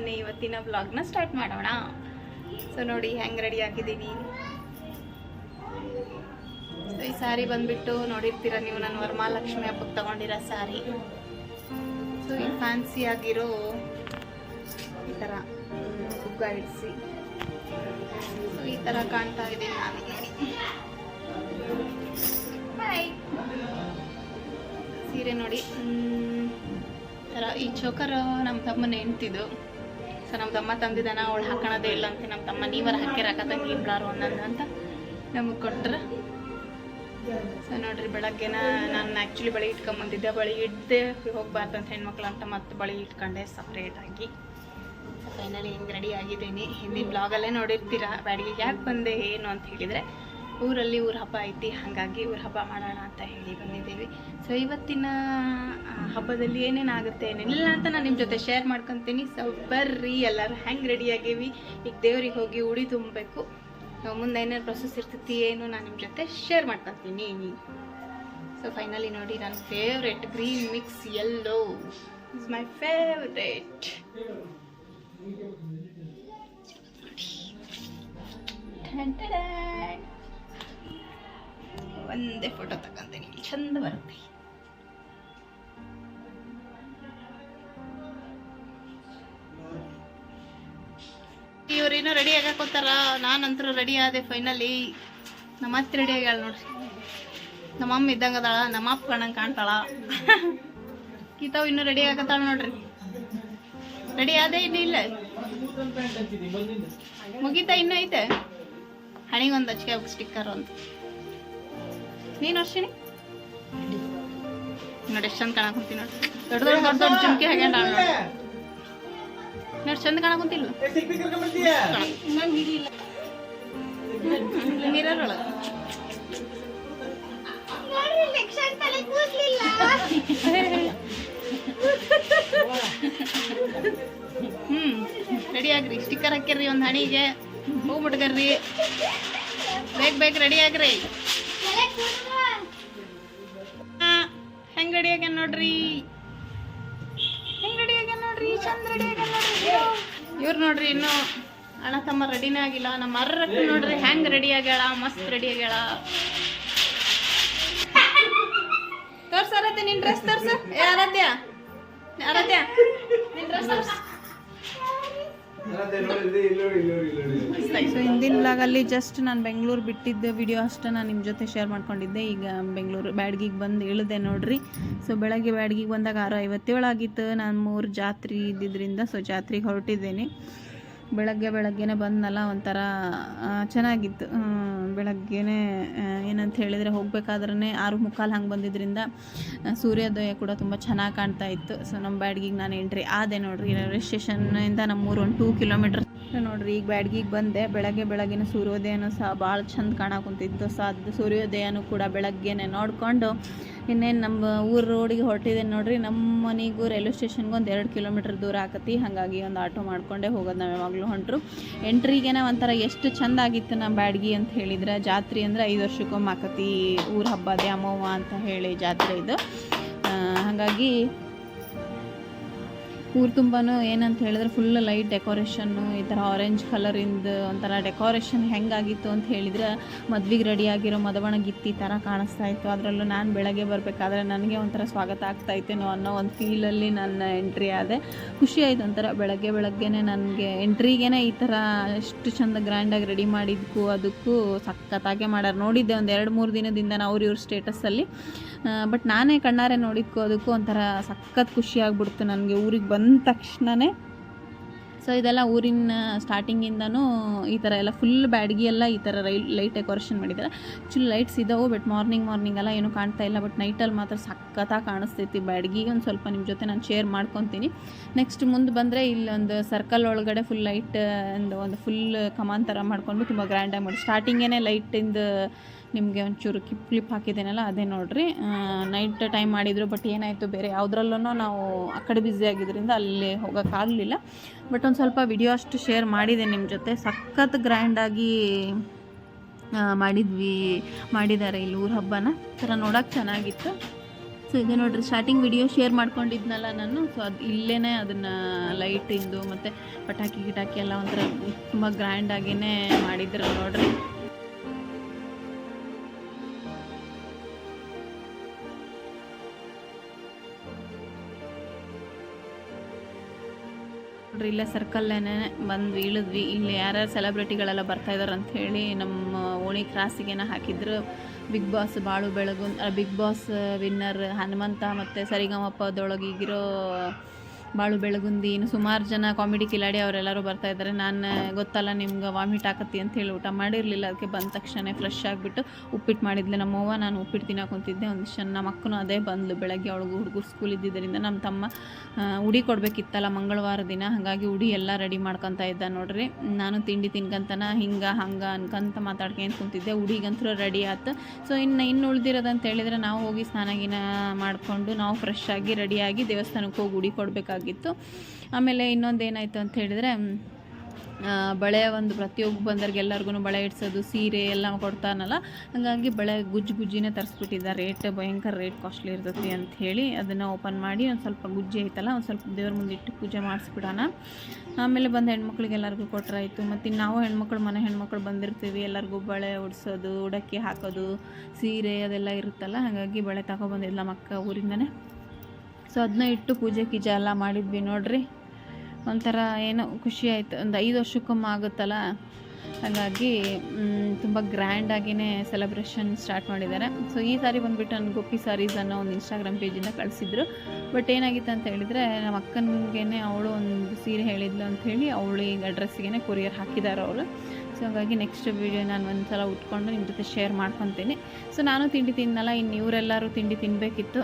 ಬನ್ನಿ, ಇವತ್ತಿನ ವ್ಲಾಗ್ನ ಸ್ಟಾರ್ಟ್ ಮಾಡೋಣ. ಸೊ ನೋಡಿ, ಹೆಂಗೆ ರೆಡಿ ಆಗಿದ್ದೀನಿ ಸೊ ಈ ಸ್ಯಾರಿ ಬಂದ್ಬಿಟ್ಟು ನೋಡಿರ್ತೀರ ನೀವು, ನಾನು ವರಮಹಾಲಕ್ಷ್ಮಿ ಹಬ್ಬಕ್ಕೆ ತಗೊಂಡಿರೋ ಸ್ಯಾರಿ ಸೊ ಈ ಫ್ಯಾನ್ಸಿ ಆಗಿರೋ ಈ ಥರ ಸುಗ್ಗ ಇಡಿಸಿ. ಸೊ ಈ ಥರ ಕಾಣ್ತಾ ಇದೆ ನಾನು. ಸೀರೆ ನೋಡಿ ಥರ ಈ ಚೋಕರ್ ನಮ್ಮ ತಮ್ಮನ ಹೆಂಡ್ತಿದ್ದು ಸೊ ನಮ್ಮ ತಮ್ಮ ತಂದಿದ್ದಾನ, ಅವಳು ಹಾಕೋಣದೇ ಇಲ್ಲ ಅಂತ ನಮ್ಮ ತಮ್ಮ, ನೀವರ ಹಾಕಿರಾಕ ತಂಗಿ ಕಾರು ಒಂದೊಂದು ಅಂತ ನಮಗೆ ಕೊಟ್ರೆ. ಸೊ ನೋಡ್ರಿ, ಬೆಳಗ್ಗೆನ ನಾನು ಆ್ಯಕ್ಚುಲಿ ಬಳಿ ಇಟ್ಕೊಂಬಂದಿದ್ದೆ. ಬಳಿ ಇಡ್ದೆ, ಹೋಗ್ಬಾರ್ದು ಅಂತ ಹೆಣ್ಮಕ್ಳು ಅಂತ ಮತ್ತೆ ಬಳಿ ಇಟ್ಕೊಂಡೆ ಸಪ್ರೇಟಾಗಿ ಫೈನಲಿ ಹಿಂಗೆ ರೆಡಿ ಆಗಿದ್ದೀನಿ. ಹಿಂದಿನ ಬ್ಲಾಗಲ್ಲೇ ನೋಡಿರ್ತೀರ ಬ್ಯಾಡಿಗೆ ಯಾಕೆ ಬಂದೆ, ಏನು ಅಂತ ಹೇಳಿದರೆ ಊರಲ್ಲಿ ಊರ ಹಬ್ಬ ಐತಿ, ಹಾಗಾಗಿ ಊರ ಹಬ್ಬ ಮಾಡೋಣ ಅಂತ ಹೇಳಿ ಬಂದಿದ್ದೀವಿ. ಸೊ ಇವತ್ತಿನ ಹಬ್ಬದಲ್ಲಿ ಏನೇನಾಗುತ್ತೆ ಏನೇನಿಲ್ಲ ಅಂತ ನಾನು ನಿಮ್ಮ ಜೊತೆ ಶೇರ್ ಮಾಡ್ಕೊತೀನಿ. ಸೊ ಬರ್ರಿ, ಎಲ್ಲರೂ ಹೆಂಗೆ ರೆಡಿ ಈಗ ದೇವ್ರಿಗೆ ಹೋಗಿ ಉಡಿ ತುಂಬಬೇಕು. ಮುಂದೆ ಏನೇನು ಪ್ರೊಸೆಸ್ ಇರ್ತೈತಿ, ಏನು ನಾನು ನಿಮ್ಮ ಜೊತೆ ಶೇರ್ ಮಾಡ್ಕೊತೀನಿ. ಸೊ ಫೈನಲಿ ನೋಡಿ ನನ್ನ favourite green mix yellow is my favourite ಒಂದೇ ಫೋಟೋ ತಗೊಂತೀನಿ. ಚಂದ ಬರುತ್ತೆ. ಇವ್ರೇನೋ ರೆಡಿ ಆಗಾಕೋತಾರ ನಾನಂತರೂ ರೆಡಿ ಆದೆ ಫೈನಲಿ ನಮ್ಮ ಅತ್ತೆ ರೆಡಿ ಆಗ್ಯಾಳ ನೋಡ್ರಿ. ನಮ್ಮ ಅಮ್ಮ ಇದ್ದಂಗ ಅದಾಳ, ನಮ್ಮ ಅಪ್ಪ ಕಣ್ಣಂಗೆ ಕಾಣ್ತಾಳ. ಕೀತಾವ್ ಇನ್ನೂ ರೆಡಿ ಆಗತ್ತಾಳ ನೋಡ್ರಿ. ರೆಡಿ ಆದೇ ಇನ್ನು ಇಲ್ಲ. ಮುಗೀತಾ ಇನ್ನೂ ಐತೆ? ಹಣಿಗೊಂದು ಒಂದು ಹಚ್ಕೆ ಸ್ಟಿಕ್ಕರ್ ಒಂದು. ನೀನು ವರ್ಷಿಣಿ ನೋಡಿ ಎಷ್ಟು ಚಂದ ಕಾಣಕುಂತಿ ನೋಡಿ. ದೊಡ್ಡ ದೊಡ್ಡ ದೊಡ್ಡ ದೊಡ್ಡ ಜುಮ್ಕಿ ಹಾಗೆ ನೋಡಿ. ನೋಡಿ ಚಂದ ಕಾಣಕುಂತಿಲ್ಲ ಮಿರರ್ ಒಳಗೆ ಹ್ಮ್ ರೆಡಿ ಆಗ್ರಿ. ಸ್ಟಿಕ್ಕರ್ ಹಾಕಿರ್ರಿ ಒಂದು ಹಣಿಗೆ. ಹೂ ಮುಟ್ಕರ್ರಿ ಬೇಗ ಬೇಗ ರೆಡಿ ಆಗ್ರಿ. ಹೆಂಗ್ ರೆಡಿ ಆಗ್ಯಾನ ನೋಡ್ರಿ? ಹೆಂಗ್ ರೆಡಿ ಆಗ್ಯಾನ ನೋಡ್ರಿ? ಚಂದ ರೆಡಿ ಆಗ್ಯಾನ ನೋಡ್ರಿ ಇವ್ರು? ನೋಡ್ರಿ ಇನ್ನು ಅಣ್ಣ ತಮ್ಮ ರೆಡಿನೇ ಆಗಿಲ್ಲ. ನಮ್ಮ ಅರ್ರಕ್ಕ ನೋಡ್ರಿ ಹೆಂಗ್ ರೆಡಿ ಆಗ್ಯಾಳ, ಮಸ್ತ್ ರೆಡಿ ಆಗ್ಯಾಳ. ತೋರ್ಸ ಆರತ್ಯ ನಿನ್ ಡ್ರೆಸ್ ತೋರ್ಸ. ಏ, ಅರತ್ಯ ಅರತ್ಯ, ನಿನ್ ಡ್ರೆಸ್ ತೋರ್ಸ. ಸೊ ಹಿಂದಿನ ಬ್ಲಾಗಲ್ಲಿ ಜಸ್ಟ್ ನಾನು ಬೆಂಗಳೂರು ಬಿಟ್ಟಿದ್ದ ವಿಡಿಯೋ ಅಷ್ಟೇ ನಾನು ನಿಮ್ಮ ಜೊತೆ ಶೇರ್ ಮಾಡ್ಕೊಂಡಿದ್ದೆ. ಈಗ ಬೆಂಗಳೂರು ಬ್ಯಾಡ್ಗಿಗೆ ಬಂದು ಇಳಿದೆ ನೋಡ್ರಿ. ಸೊ ಬೆಳಗ್ಗೆ ಬ್ಯಾಡ್ಗಿಗೆ ಬಂದಾಗ ಆರು ಐವತ್ತೇಳು ಆಗಿತ್ತು ನಾನು ಮೂರು ಜಾತ್ರೆ ಇದ್ದಿದ್ದರಿಂದ ಸೊ ಜಾತ್ರೆಗೆ ಹೊರಟಿದ್ದೀನಿ. ಬೆಳಗ್ಗೆ ಬೆಳಗ್ಗೆನೆ ಬಂದ್ನಲ್ಲ ಒಂಥರ ಚೆನ್ನಾಗಿತ್ತು. ಬೆಳಗ್ಗೆನೆ ಏನಂತ ಹೇಳಿದರೆ ಹೋಗ್ಬೇಕಾದ್ರೆ ಆರು ಮುಕ್ಕಾಲು ಹಂಗೆ ಬಂದಿದ್ದರಿಂದ ಸೂರ್ಯೋದಯ ಕೂಡ ತುಂಬ ಚೆನ್ನಾಗಿ ಕಾಣ್ತಾ ಇತ್ತು. ಸೊ ನಮ್ಮ ಬ್ಯಾಡ್ಗಿಗೆ ನಾನು ಎಂಟ್ರಿ ಆದೆ ನೋಡ್ರಿ. ರೈಲ್ವೆ ಸ್ಟೇಷನ್ನಿಂದ ನಮ್ಮೂರು ಒಂದು ಟೂ ಕಿಲೋಮೀಟರ್ ನೋಡ್ರಿ. ಈಗ ಬ್ಯಾಡ್ಗಿಗೆ ಬಂದೆ. ಬೆಳಗ್ಗೆ ಬೆಳಗ್ಗೆನ ಸೂರ್ಯೋದಯನೂ ಸಹ ಭಾಳ ಚಂದ ಕಾಣಕುಂತಿತ್ತು ಸೊ, ಅದು ಸೂರ್ಯೋದಯನೂ ಕೂಡ ಬೆಳಗ್ಗೆನೆ ನೋಡಿಕೊಂಡು ಇನ್ನೇನು ನಮ್ಮ ಊರು ರೋಡಿಗೆ ಹೊರಟಿದೆ ನೋಡ್ರಿ ನಮ್ಮ ಮನೆಗೂ ರೈಲ್ವೆ ಸ್ಟೇಷನ್ಗೆ ಒಂದು ಎರಡು ಕಿಲೋಮೀಟ್ರ್ ದೂರ ಆಕತಿ. ಹಾಗಾಗಿ ಒಂದು ಆಟೋ ಮಾಡ್ಕೊಂಡೇ ಹೋಗೋದು ನಾವು ಯಾವಾಗಲೂ ಹೊಂಟ್ರು. ಎಂಟ್ರಿಗೇನ ಒಂಥರ ಎಷ್ಟು ಚಂದ ಆಗಿತ್ತು ನಮ್ಮ ಬ್ಯಾಡ್ಗಿ ಅಂತ ಹೇಳಿದ್ರೆ, ಜಾತ್ರೆ ಅಂದರೆ ಐದು ವರ್ಷಕ್ಕೊಮ್ಮೆ ಆಕತಿ ಊರ ಹಬ್ಬ ದ್ಯಾಮವ್ವ ಅಂತ ಹೇಳಿ ಜಾತ್ರೆ ಇದು. ಹಾಗಾಗಿ ಊರು ತುಂಬಾನು ಏನಂತ ಹೇಳಿದ್ರೆ ಫುಲ್ ಲೈಟ್ ಡೆಕೋರೇಷನ್ನು ಈ ಥರ ಆರೆಂಜ್ ಕಲರಿಂದ ಒಂಥರ ಡೆಕೋರೇಷನ್ ಹೆಂಗಾಗಿತ್ತು ಅಂತ ಹೇಳಿದ್ರೆ ಮದ್ವೆಗೆ ರೆಡಿ ಆಗಿರೋ ಮದವಣ ಗಿತ್ತಿ ಥರ ಕಾಣಿಸ್ತಾ ಇತ್ತು. ಅದರಲ್ಲೂ ನಾನು ಬೆಳಗ್ಗೆ ಬರಬೇಕಾದ್ರೆ ನನಗೆ ಒಂಥರ ಸ್ವಾಗತ ಆಗ್ತಾ ಅನ್ನೋ ಒಂದು ಫೀಲಲ್ಲಿ ನನ್ನ ಎಂಟ್ರಿ ಆದೆ. ಖುಷಿ ಆಯ್ತು ಒಂಥರ ಬೆಳಗ್ಗೆ ಬೆಳಗ್ಗೆನೆ ನನಗೆ ಎಂಟ್ರಿಗೇನೆ ಈ ಥರ ಎಷ್ಟು ಚಂದ ಗ್ರ್ಯಾಂಡಾಗಿ ರೆಡಿ ಮಾಡಿದ್ದಕ್ಕೂ ಅದಕ್ಕೂ ಸಖತ್ತಾಗೆ ಮಾಡ್ಯಾರ. ನೋಡಿದ್ದೆ ಒಂದು ಎರಡು ಮೂರು ದಿನದಿಂದ ನಾವು ಅವ್ರ ಇವ್ರ ಸ್ಟೇಟಸ್ಸಲ್ಲಿ ಬಟ್ ನಾನೇ ಕಣ್ಣಾರೆ ನೋಡಿದ್ಕೋ ಅದಕ್ಕೂ ಒಂಥರ ಸಖತ್ ಖುಷಿ ಆಗ್ಬಿಡ್ತು ನನಗೆ. ಊರಿಗೆ ಬಂದ ತಕ್ಷಣವೇ ಸೊ ಇದೆಲ್ಲ ಊರಿನ ಸ್ಟಾರ್ಟಿಂಗಿಂದನೂ ಈ ಥರ ಎಲ್ಲ ಫುಲ್ ಬ್ಯಾಡ್ಗಿ ಎಲ್ಲ ಈ ಥರ ರೈ ಲೈಟ್ ಡೆಕೋರೇಷನ್ ಮಾಡಿದ್ದಾರೆ. ಆ್ಯಕ್ಚುಲಿ ಲೈಟ್ಸ್ ಇದ್ದಾವೆ ಬಟ್ ಮಾರ್ನಿಂಗ್ ಮಾರ್ನಿಂಗ್ ಎಲ್ಲ ಏನೂ ಕಾಣ್ತಾ ಇಲ್ಲ. ಬಟ್ ನೈಟಲ್ಲಿ ಮಾತ್ರ ಸಖತ್ತಾಗಿ ಕಾಣಿಸ್ತೈತಿ ಬ್ಯಾಡ್ಗಿಗೆ ಒಂದು ಸ್ವಲ್ಪ ನಿಮ್ಮ ಜೊತೆ ನಾನು ಶೇರ್ ಮಾಡ್ಕೊತೀನಿ. ನೆಕ್ಸ್ಟ್ ಮುಂದೆ ಬಂದರೆ ಇಲ್ಲೊಂದು ಸರ್ಕಲ್ ಒಳಗಡೆ ಫುಲ್ ಲೈಟ್ ಒಂದು ಒಂದು ಫುಲ್ ಕಮಾನ್ ಥರ ಮಾಡ್ಕೊಂಡು ತುಂಬ ಗ್ರ್ಯಾಂಡಾಗಿ ಮಾಡಿ. ಸ್ಟಾರ್ಟಿಂಗೇ ಲೈಟಿಂದ ನಿಮಗೆ ಒಂಚೂರು ಕಿಪ್ ಕ್ಲಿಪ್ ಹಾಕಿದ್ದೇನಲ್ಲ ಅದೇ ನೋಡಿರಿ. ನೈಟ್ ಟೈಮ್ ಮಾಡಿದ್ರು ಬಟ್ ಏನಾಯಿತು ಬೇರೆ ಯಾವುದ್ರಲ್ಲೂ ನಾವು ಆ ಕಡೆ ಬ್ಯುಸಿ ಆಗಿದ್ದರಿಂದ ಅಲ್ಲಿ ಹೋಗೋಕ್ಕಾಗಲಿಲ್ಲ ಬಟ್ ಒಂದು ಸ್ವಲ್ಪ ವಿಡಿಯೋ ಅಷ್ಟು ಶೇರ್ ಮಾಡಿದೆ ನಿಮ್ಮ ಜೊತೆ. ಸಖತ್ ಗ್ರ್ಯಾಂಡಾಗಿ ಮಾಡಿದ್ವಿ, ಮಾಡಿದ್ದಾರೆ ಇಲ್ಲಿ ಊರ ಹಬ್ಬನ. ಥರ ನೋಡೋಕೆ ಚೆನ್ನಾಗಿತ್ತು. ಸೊ ಇದು ನೋಡಿರಿ ಸ್ಟಾರ್ಟಿಂಗ್ ವಿಡಿಯೋ ಶೇರ್ ಮಾಡ್ಕೊಂಡಿದ್ನಲ್ಲ ನಾನು. ಸೊ ಅದು ಇಲ್ಲೇ ಅದನ್ನು ಲೈಟಿಂದು ಮತ್ತು ಪಟಾಕಿ ಗಿಟಾಕಿ ಎಲ್ಲ ಒಂಥರ ತುಂಬ ಗ್ರ್ಯಾಂಡಾಗಿಯೇ ಮಾಡಿದ್ರು ನೋಡ್ರಿ. ನೋಡ್ರಿ, ಇಲ್ಲೇ ಸರ್ಕಲ್ಲೇನೆ ಬಂದು ಇಳಿದ್ವಿ. ಇಲ್ಲಿ ಯಾರ್ಯಾರು ಸೆಲೆಬ್ರಿಟಿಗಳೆಲ್ಲ ಬರ್ತಾ ಇದ್ದಾರೆ ಅಂತ ಹೇಳಿ ನಮ್ಮ ಓಣಿ ಕ್ರಾಸಿಗೇನ ಹಾಕಿದ್ರು. ಬಿಗ್ ಬಾಸ್ ಬಾಳು ಬೆಳಗು ಬಿಗ್ ಬಾಸ್ ವಿನ್ನರ್ ಹನುಮಂತ ಮತ್ತು ಸರಿಗಮಪ್ಪದೊಳಗೆ ಈಗಿರೋ ಬಾಳು ಬೆಳಗುಂದಿ, ಇನ್ನು ಸುಮಾರು ಜನ ಕಾಮಿಡಿ ಕಿಲಾಡಿ ಅವರೆಲ್ಲರೂ ಬರ್ತಾ ಇದ್ದಾರೆ ನಾನು ಗೊತ್ತಲ್ಲ ನಿಮ್ಗೆ ವಾಮಿಟ್ ಆಕತ್ತಿ ಅಂತ ಹೇಳಿ ಊಟ ಮಾಡಿರಲಿಲ್ಲ. ಅದಕ್ಕೆ ಬಂದ ತಕ್ಷಣ ಫ್ರೆಶ್ ಆಗಿಬಿಟ್ಟು ಉಪ್ಪಿಟ್ಟು ಮಾಡಿದ್ಲು. ನಮ್ಮವ್ವ, ನಾನು ಉಪ್ಪಿಟ್ಟು ತಿನ್ನೋಕೆ ಕುಂತಿದ್ದೆ. ಒಂದಿಷ್ಟು ಜನ ನಮ್ಮ ಅಕ್ಕನೂ ಅದೇ ಬಂದ್ಲು. ಬೆಳಗ್ಗೆ ಅವಳಿಗೆ ಹುಡುಗರು ಸ್ಕೂಲ್ ಇದ್ದಿದ್ದರಿಂದ ನಮ್ಮ ತಮ್ಮ ಉಡಿ ಕೊಡಬೇಕಿತ್ತಲ್ಲ ಮಂಗಳವಾರ ದಿನ. ಹಾಗಾಗಿ ಉಡಿ ಎಲ್ಲ ರೆಡಿ ಮಾಡ್ಕೊತಾ ಇದ್ದ ನೋಡ್ರಿ. ನಾನು ತಿಂಡಿ ತಿನ್ಕಂತನ ಹಿಂಗೆ, ಹಂಗೆ ಅನ್ಕಂತ ಮಾತಾಡ್ಕೊಂಡು ಕುಂತಿದ್ದೆ. ಉಡಿಗಂತೂ ರೆಡಿ ಆಯ್ತು ಸೊ ಇನ್ನು ಇನ್ನು ಉಳ್ದಿರೋದಂತ ಹೇಳಿದರೆ ನಾವು ಹೋಗಿ ಸ್ನಾನ ಗಿನ ಮಾಡಿಕೊಂಡು ನಾವು ಫ್ರೆಶ್ ಆಗಿ ರೆಡಿಯಾಗಿ ದೇವಸ್ಥಾನಕ್ಕೆ ಹೋಗಿ ಉಡಿ ಕೊಡಬೇಕಾಗಿತ್ತು ಆಮೇಲೆ ಇನ್ನೊಂದು ಏನಾಯಿತು ಅಂತ ಹೇಳಿದರೆ ಬಳೆ ಒಂದು ಪ್ರತಿಯೊಬ್ಬ ಬಂದರಿಗೆ ಎಲ್ಲರಿಗೂ ಬಳೆ ಇಡ್ಸೋದು, ಸೀರೆ ಎಲ್ಲ ಕೊಡ್ತಾನಲ್ಲ, ಹಾಗಾಗಿ ಬಳೆ ಗುಜ್ಜು ಗುಜ್ಜಿನೇ ತರಿಸ್ಬಿಟ್ಟಿದ್ದ ರೇಟ್ ಭಯಂಕರ ರೇಟ್ ಕಾಸ್ಟ್ಲಿ ಇರ್ತೈತಿ ಅಂತ ಹೇಳಿ ಅದನ್ನು ಓಪನ್ ಮಾಡಿ ಒಂದು ಸ್ವಲ್ಪ ಗುಜ್ಜಿ ಐತಲ್ಲ, ಒಂದು ಸ್ವಲ್ಪ ದೇವ್ರ ಮುಂದೆ ಇಟ್ಟು ಪೂಜೆ ಮಾಡಿಸ್ಬಿಡೋಣ. ಆಮೇಲೆ ಬಂದು ಹೆಣ್ಮಕ್ಳಿಗೆ ಎಲ್ಲರಿಗೂ ಕೊಟ್ಟರಾಯಿತು ಮತ್ತು ನಾವು ಹೆಣ್ಮಕ್ಳು, ಮನೆ ಹೆಣ್ಮಕ್ಳು ಬಂದಿರ್ತೀವಿ, ಎಲ್ಲರಿಗೂ ಬಳೆ ಉಡ್ಸೋದು, ಉಡಕ್ಕಿ ಹಾಕೋದು, ಸೀರೆ ಅದೆಲ್ಲ ಇರುತ್ತಲ್ಲ, ಹಾಗಾಗಿ ಬಳೆ ತಗೊಬಂದಿಲ್ಲ ಮಕ್ಕ ಊರಿಂದನೇ. ಸೊ ಅದನ್ನ ಇಟ್ಟು ಪೂಜೆ ಕೀಜ ಎಲ್ಲ ಮಾಡಿದ್ವಿ ನೋಡ್ರಿ. ಒಂಥರ ಏನೋ ಖುಷಿ ಆಯಿತು. ಒಂದು ಐದು ವರ್ಷಕ್ಕೊಮ್ಮೆ ಆಗುತ್ತಲ್ಲ? ಹಾಗಾಗಿ ತುಂಬ ಗ್ರ್ಯಾಂಡಾಗಿಯೇ ಸೆಲೆಬ್ರೇಷನ್ ಸ್ಟಾರ್ಟ್ ಮಾಡಿದ್ದಾರೆ. ಸೊ ಈ ಸಾರಿ ಬಂದುಬಿಟ್ಟು ನನ್ನ ಗೋಪಿ ಸಾರೀಸ್ ಅನ್ನೋ ಒಂದು ಇನ್ಸ್ಟಾಗ್ರಾಮ್ ಪೇಜಿಂದ ಕಳಿಸಿದ್ರು. ಬಟ್ ಏನಾಗಿತ್ತು ಅಂತ ಹೇಳಿದರೆ ನಮ್ಮ ಅಕ್ಕನಿಗೇ ಅವಳು ಒಂದು ಸೀರೆ ಹೇಳಿದ್ಲು ಅಂತ ಹೇಳಿ ಈಗ ಅಡ್ರೆಸ್ಸಿಗೆ ಕೊರಿಯರ್ ಹಾಕಿದ್ದಾರೆ ಅವರು ಸೊ ಹಾಗಾಗಿ ನೆಕ್ಸ್ಟ್ ವೀಡಿಯೋ ನಾನು ಒಂದು ಸಲ ಉಟ್ಕೊಂಡು ನಿಮ್ಮ ಜೊತೆ ಶೇರ್ ಮಾಡ್ಕೊತೀನಿ. ಸೊ ನಾನು ತಿಂಡಿ ತಿನ್ನಲ್ಲ ಇನ್ನು ಇವರೆಲ್ಲರೂ ತಿಂಡಿ ತಿನ್ನಬೇಕಿತ್ತು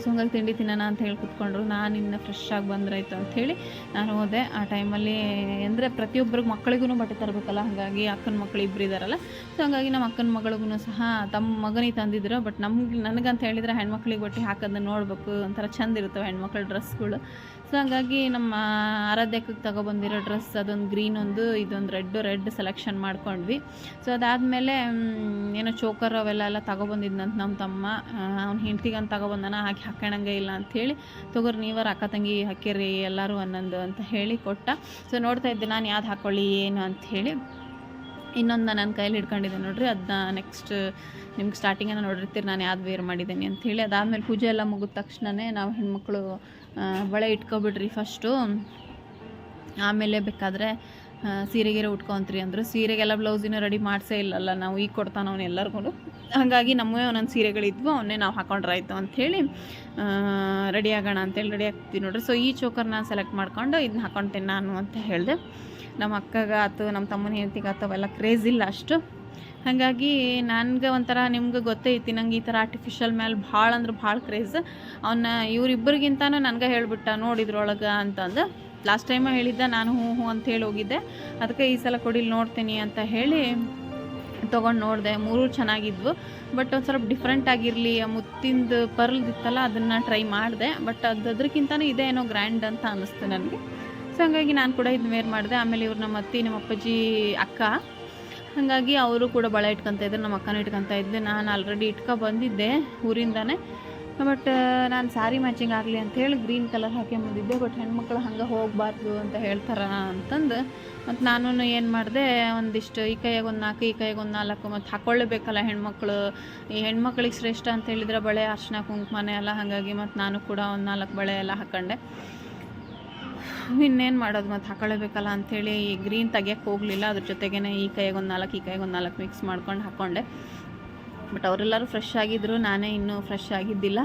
ಸೊ ಹಂಗಾಗಿ ತಿಂಡಿ ತಿನ್ನೋಣ ಅಂತ ಹೇಳಿ ಕುತ್ಕೊಂಡ್ರು. ನಾನು ಇನ್ನು ಫ್ರೆಶ್ ಆಗಿ ಬಂದ್ರಾಯ್ತು ಅಂಥೇಳಿ ನಾನು ಹೋದೆ. ಆ ಟೈಮಲ್ಲಿ ಅಂದರೆ ಪ್ರತಿಯೊಬ್ಬರಿಗೆ ಮಕ್ಕಳಿಗೂ ಬಟ್ಟೆ ತರಬೇಕಲ್ಲ, ಹಾಗಾಗಿ ಅಕ್ಕನ ಮಕ್ಕಳು ಇಬ್ಬರು ಇದ್ದಾರಲ್ಲ ಸೊ ಹಾಗಾಗಿ ನಮ್ಮ ಅಕ್ಕನ ಮಗಳಿಗೂ ಸಹ ತಮ್ಮ ಮಗನಿಗೆ ತಂದಿದ್ರು ಬಟ್ ನಮ್ಗೆ, ನನಗಂತ ಹೇಳಿದರೆ ಹೆಣ್ಮಕ್ಳಿಗೆ ಬಟ್ಟೆ ಹಾಕೋದನ್ನ ನೋಡಬೇಕು. ಒಂಥರ ಚಂದ ಇರ್ತವೆ ಹೆಣ್ಮಕ್ಳ ಡ್ರೆಸ್ಗಳು ಸೊ ಹಾಗಾಗಿ ನಮ್ಮ ಆರಾಧ್ಯಕ್ಕೆ ತಗೊಬಂದಿರೋ ಡ್ರೆಸ್, ಅದೊಂದು ಗ್ರೀನ್ ಒಂದು, ಇದೊಂದು ರೆಡ್ ರೆಡ್ ಸೆಲೆಕ್ಷನ್ ಮಾಡ್ಕೊಂಡ್ವಿ. ಸೊ ಅದಾದಮೇಲೆ ಏನೋ ಚೋಕರ್ ಅವೆಲ್ಲ ಎಲ್ಲ ತಗೊಬಂದಿದ್ನಂತ ನಮ್ಮ ತಮ್ಮ. ಅವ್ನ ಹೆಂಡ್ತಿಗಂತ ತಗೊಬಂದನ ಹಾಕಿ ಹಾಕೋಣಂಗೆ ಇಲ್ಲ ಅಂಥೇಳಿ ತೊಗೊರ್ ನೀವರ ಅಕ್ಕ ತಂಗಿ ಹಾಕಿರಿ ಎಲ್ಲರೂ ಅನ್ನೊಂದು ಅಂತ ಹೇಳಿ ಕೊಟ್ಟ. ಸೊ ನೋಡ್ತಾ ಇದ್ದೆ, ನಾನು ಯಾವ್ದು ಹಾಕ್ಕೊಳ್ಳಿ ಏನು ಅಂಥೇಳಿ ಇನ್ನೊಂದು ನನ್ನ ಕೈಯಲ್ಲಿ ಹಿಡ್ಕೊಂಡಿದ್ದೆ ನೋಡ್ರಿ ಅದನ್ನ ನೆಕ್ಸ್ಟ್ ನಿಮ್ಗೆ ಸ್ಟಾರ್ಟಿಂಗನ್ನು ನೋಡಿರ್ತೀರಿ, ನಾನು ಯಾವ್ದು ವೇರ್ ಮಾಡಿದ್ದೀನಿ ಅಂಥೇಳಿ ಅದಾದಮೇಲೆ ಪೂಜೆ ಎಲ್ಲ ಮುಗಿದ ತಕ್ಷಣವೇ ನಾವು ಹೆಣ್ಮಕ್ಳು ಬಳೆ ಇಟ್ಕೊಬಿಡ್ರಿ ಫಸ್ಟು ಆಮೇಲೆ ಬೇಕಾದರೆ ಸೀರೆಗೆರೆ ಉಟ್ಕೊತೀರಿ ಅಂದರು. ಸೀರೆಗೆಲ್ಲ ಬ್ಲೌಸಿನ ರೆಡಿ ಮಾಡಿಸೇ ಇಲ್ಲಲ್ಲ ನಾವು, ಈಗ ಕೊಡ್ತಾನೆ ಅವ್ನು ಎಲ್ಲರಿಗೂ ಹಾಗಾಗಿ ನಮ್ಮೇ ಒಂದೊಂದು ಸೀರೆಗಳಿದ್ವು, ಅವನ್ನೇ ನಾವು ಹಾಕೊಂಡ್ರಾಯ್ತು ಅಂಥೇಳಿ ರೆಡಿ ಆಗೋಣ ಅಂತೇಳಿ ರೆಡಿ ಆಗ್ತೀವಿ ನೋಡ್ರಿ. ಸೊ ಈ ಚೋಕರ್ನ ಸೆಲೆಕ್ಟ್ ಮಾಡ್ಕೊಂಡು ಇದನ್ನ ಹಾಕೊಳ್ತೇನೆ ನಾನು ಅಂತ ಹೇಳಿದೆ. ನಮ್ಮ ಅಕ್ಕಗ ಆತು ನಮ್ಮ ತಮ್ಮನ ಹೆಂಡತಿಗಾತು ಅವೆಲ್ಲ ಕ್ರೇಜ್ ಇಲ್ಲ ಅಷ್ಟು. ಹಾಗಾಗಿ ನನಗೆ ಒಂಥರ ನಿಮ್ಗೆ ಗೊತ್ತೇ ಐತಿ ನಂಗೆ ಈ ಥರ ಆರ್ಟಿಫಿಷಿಯಲ್ ಮೇಲೆ ಭಾಳ ಅಂದ್ರೆ ಭಾಳ ಕ್ರೇಜ್ ಅವನ್ನ ಇವ್ರಿಬ್ಬರಿಗಿಂತನೂ ನನಗೆ ಹೇಳ್ಬಿಟ್ಟ ನೋಡಿದ್ರೊಳಗೆ ಅಂತಂದು. ಲಾಸ್ಟ್ ಟೈಮ ಹೇಳಿದ್ದೆ, ನಾನು ಹ್ಞೂ ಹ್ಞೂ ಅಂತ ಹೇಳಿ ಹೋಗಿದ್ದೆ. ಅದಕ್ಕೆ ಈ ಸಲ ಕೊಡಿಲಿ ನೋಡ್ತೀನಿ ಅಂತ ಹೇಳಿ ತೊಗೊಂಡು ನೋಡಿದೆ. ಮೂರು ಚೆನ್ನಾಗಿದ್ವು. ಬಟ್ ಒಂದು ಸ್ವಲ್ಪ ಡಿಫ್ರೆಂಟ್ ಆಗಿರಲಿ ಮುತ್ತಿಂದು ಪರ್ಲ್ದಿತ್ತಲ್ಲ ಅದನ್ನು ಟ್ರೈ ಮಾಡಿದೆ. ಬಟ್ ಅದು ಅದಕ್ಕಿಂತನೂ ಇದೇ ಏನೋ ಗ್ರ್ಯಾಂಡ್ ಅಂತ ಅನ್ನಿಸ್ತು ನನಗೆ. ಸೊ ಹಂಗಾಗಿ ನಾನು ಕೂಡ ಇದು ವೇರ್ ಮಾಡಿದೆ. ಆಮೇಲೆ ಇವ್ರು ನಮ್ಮ ಅತ್ತಿ, ನಮ್ಮ ಅಪ್ಪಾಜಿ ಅಕ್ಕ ಹಾಗಾಗಿ ಅವರು ಕೂಡ ಬಳೆ ಇಟ್ಕೊತಾ ಇದ್ರು, ನಮ್ಮ ಅಕ್ಕನೂ ಇಟ್ಕೊತಾ ಇದ್ದೆ. ನಾನು ಆಲ್ರೆಡಿ ಇಟ್ಕೊ ಬಂದಿದ್ದೆ ಊರಿಂದನೇ. ಬಟ್ ನಾನು ಸ್ಯಾರಿ ಮ್ಯಾಚಿಂಗ್ ಆಗಲಿ ಅಂತೇಳಿ ಗ್ರೀನ್ ಕಲರ್ ಹಾಕ್ಕೊಂಬಂದಿದ್ದೆ ಬಟ್ ಹೆಣ್ಮಕ್ಳು ಹಂಗೆ ಹೋಗಬಾರ್ದು ಅಂತ ಹೇಳ್ತಾರ ಅಂತಂದು. ಮತ್ತು ನಾನು ಏನು ಮಾಡಿದೆ, ಒಂದಿಷ್ಟು ಈ ಕೈಯಾಗ ಒಂದು ನಾಲ್ಕು, ಈ ಕೈಯಾಗ ಒಂದು ನಾಲ್ಕು ಮತ್ತು ಹಾಕ್ಕೊಳ್ಳೇಬೇಕಲ್ಲ ಹೆಣ್ಮಕ್ಳು. ಈ ಹೆಣ್ಮಕ್ಳಿಗೆ ಶ್ರೇಷ್ಠ ಅಂತ ಹೇಳಿದ್ರೆ ಬಳೆ ಅರ್ಶಿನ, ಕುಂಕುಮನೆ ಎಲ್ಲ ಹಾಗಾಗಿ ಮತ್ತು ನಾನು ಕೂಡ ಒಂದು ನಾಲ್ಕು ಬಳೆ ಎಲ್ಲ ಹಾಕ್ಕೊಂಡೆ ಇನ್ನೇನು ಮಾಡೋದು ಮತ್ತು ಹಾಕೊಳ್ಳೇಬೇಕಲ್ಲ ಅಂಥೇಳಿ ಈ ಗ್ರೀನ್ ತೆಗಿಯೋಕ್ಕೆ ಹೋಗಲಿಲ್ಲ. ಅದ್ರ ಜೊತೆಗೇ ಈ ಕೈಗೆ ಒಂದು ನಾಲ್ಕು, ಈ ಕೈಗೆ ಒಂದು ನಾಲ್ಕು ಮಿಕ್ಸ್ ಮಾಡ್ಕೊಂಡು ಹಾಕ್ಕೊಂಡೆ ಬಟ್ ಅವರೆಲ್ಲರೂ ಫ್ರೆಶ್ ಆಗಿದ್ದರು ನಾನೇ ಇನ್ನೂ ಫ್ರೆಶ್ ಆಗಿದ್ದಿಲ್ಲ.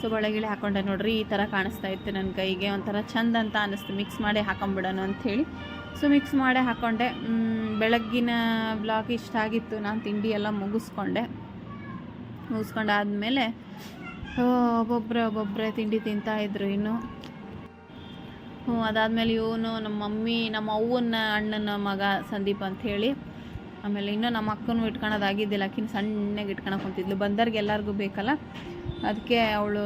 ಸೊ ಬಳೆಗಿಳೆ ಹಾಕ್ಕೊಂಡೆ ನೋಡ್ರಿ, ಈ ಥರ ಕಾಣಿಸ್ತಾ ಇತ್ತು ನನ್ನ ಕೈಗೆ. ಒಂಥರ ಚಂದ ಅಂತ ಅನ್ನಿಸ್ತು ಮಿಕ್ಸ್ ಮಾಡಿ ಹಾಕೊಂಬಿಡೋಣ ಅಂಥೇಳಿ ಸೊ ಮಿಕ್ಸ್ ಮಾಡಿ ಹಾಕ್ಕೊಂಡೆ ಬೆಳಗ್ಗಿನ ಬ್ಲಾಗ್ ಇಷ್ಟ ಆಗಿತ್ತು. ನಾನು ತಿಂಡಿ ಎಲ್ಲ ಮುಗಿಸ್ಕೊಂಡೆ. ಮುಗಿಸ್ಕೊಂಡಾದ್ಮೇಲೆ ಒಬ್ಬೊಬ್ಬರೇ ಒಬ್ಬೊಬ್ಬರೇ ತಿಂಡಿ ತಿಂತಾಯಿದ್ರು ಇನ್ನು. ಹ್ಞೂ, ಅದಾದಮೇಲೆ ಇವನು ನಮ್ಮ ಮಮ್ಮಿ, ನಮ್ಮ ಅವ್ವನ ಅಣ್ಣನ ಮಗ ಸಂದೀಪ್ ಅಂಥೇಳಿ. ಆಮೇಲೆ ಇನ್ನೂ ನಮ್ಮ ಅಕ್ಕನೂ ಇಟ್ಕೊಳೋದಾಗಿದ್ದಿಲ್ಲ ಆಕಿನ ಸಣ್ಣಗೆ ಇಟ್ಕೊಳಕ್ಕೆ ಕುಂತಿದ್ಲು. ಬಂದವ್ರಿಗೆ ಎಲ್ಲರಿಗೂ ಬೇಕಲ್ಲ? ಅದಕ್ಕೆ ಅವಳು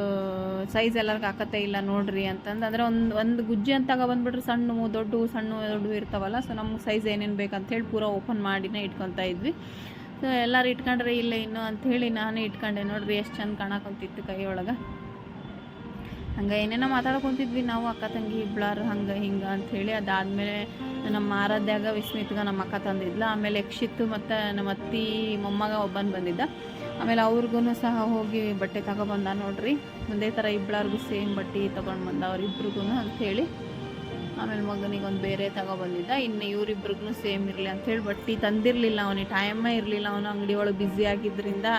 ಸೈಜ್ ಎಲ್ಲರಿಗೂ ಹಾಕತ್ತೆ ಇಲ್ಲ ನೋಡ್ರಿ ಅಂತಂದು, ಅಂದರೆ ಒಂದು ಒಂದು ಗುಜ್ಜಿ ಅಂತ ಬಂದುಬಿಟ್ರೆ ಸಣ್ಣ ದೊಡ್ಡ ಸಣ್ಣ ದೊಡ್ಡ ಇರ್ತಾವಲ್ಲ ಸೊ ನಮ್ಗೆ ಸೈಜ್ ಏನೇನು ಬೇಕಂತೇಳಿ ಪೂರ ಓಪನ್ ಮಾಡಿನೇ ಇಟ್ಕೊತಾ ಇದ್ವಿ. ಸೊ ಎಲ್ಲರೂ ಇಟ್ಕೊಂಡ್ರೆ ಇಲ್ಲ, ಇನ್ನು ಅಂಥೇಳಿ ನಾನೇ ಇಟ್ಕೊಂಡೆ. ನೋಡ್ರಿ ಎಷ್ಟು ಚೆಂದ ಕಾಣಕೊಂತಿತ್ತು ಕೈ ಒಳಗೆ ಹಂಗೆ ಏನೇನೋ ಮಾತಾಡ್ಕೊಂತಿದ್ವಿ. ನಾವು ಅಕ್ಕ ತಂಗಿ ಇಬ್ಳಾರು ಹಂಗೆ ಹಿಂಗೆ ಅಂಥೇಳಿ ಅದಾದಮೇಲೆ ನಮ್ಮ ಆರಾಧ್ಯಾಗ ವಿಸ್ಮಿತ್ಗ ನಮ್ಮ ಅಕ್ಕ ತಂದಿದ್ಲ. ಆಮೇಲೆ ಯಕ್ಷಿತ್ತು ಮತ್ತು ನಮ್ಮ ಅತ್ತಿ ಮೊಮ್ಮಗ ಒಬ್ಬನ ಬಂದಿದ್ದ. ಆಮೇಲೆ ಅವ್ರಿಗೂ ಸಹ ಹೋಗಿ ಬಟ್ಟೆ ತಗೊಬಂದ ನೋಡ್ರಿ. ಒಂದೇ ಥರ ಇಬ್ಬಳಾರ್ಗೂ ಸೇಮ್ ಬಟ್ಟೆ ತೊಗೊಂಡು ಬಂದ ಅವ್ರಿಬ್ರಿಗೂ ಅಂಥೇಳಿ ಆಮೇಲೆ ಮಗನಿಗೆ ಒಂದು ಬೇರೆ ತಗೊಬಂದಿದ್ದ. ಇನ್ನು ಇವರಿಬ್ರಿಗೂ ಸೇಮ್ ಇರಲಿ ಅಂಥೇಳಿ ಬಟ್ಟೆ ತಂದಿರಲಿಲ್ಲ ಅವನಿಗೆ. ಟೈಮೇ ಇರಲಿಲ್ಲ ಅವನು ಅಂಗಡಿ ಒಳಗೆ ಬ್ಯುಸಿ ಆಗಿದ್ದರಿಂದ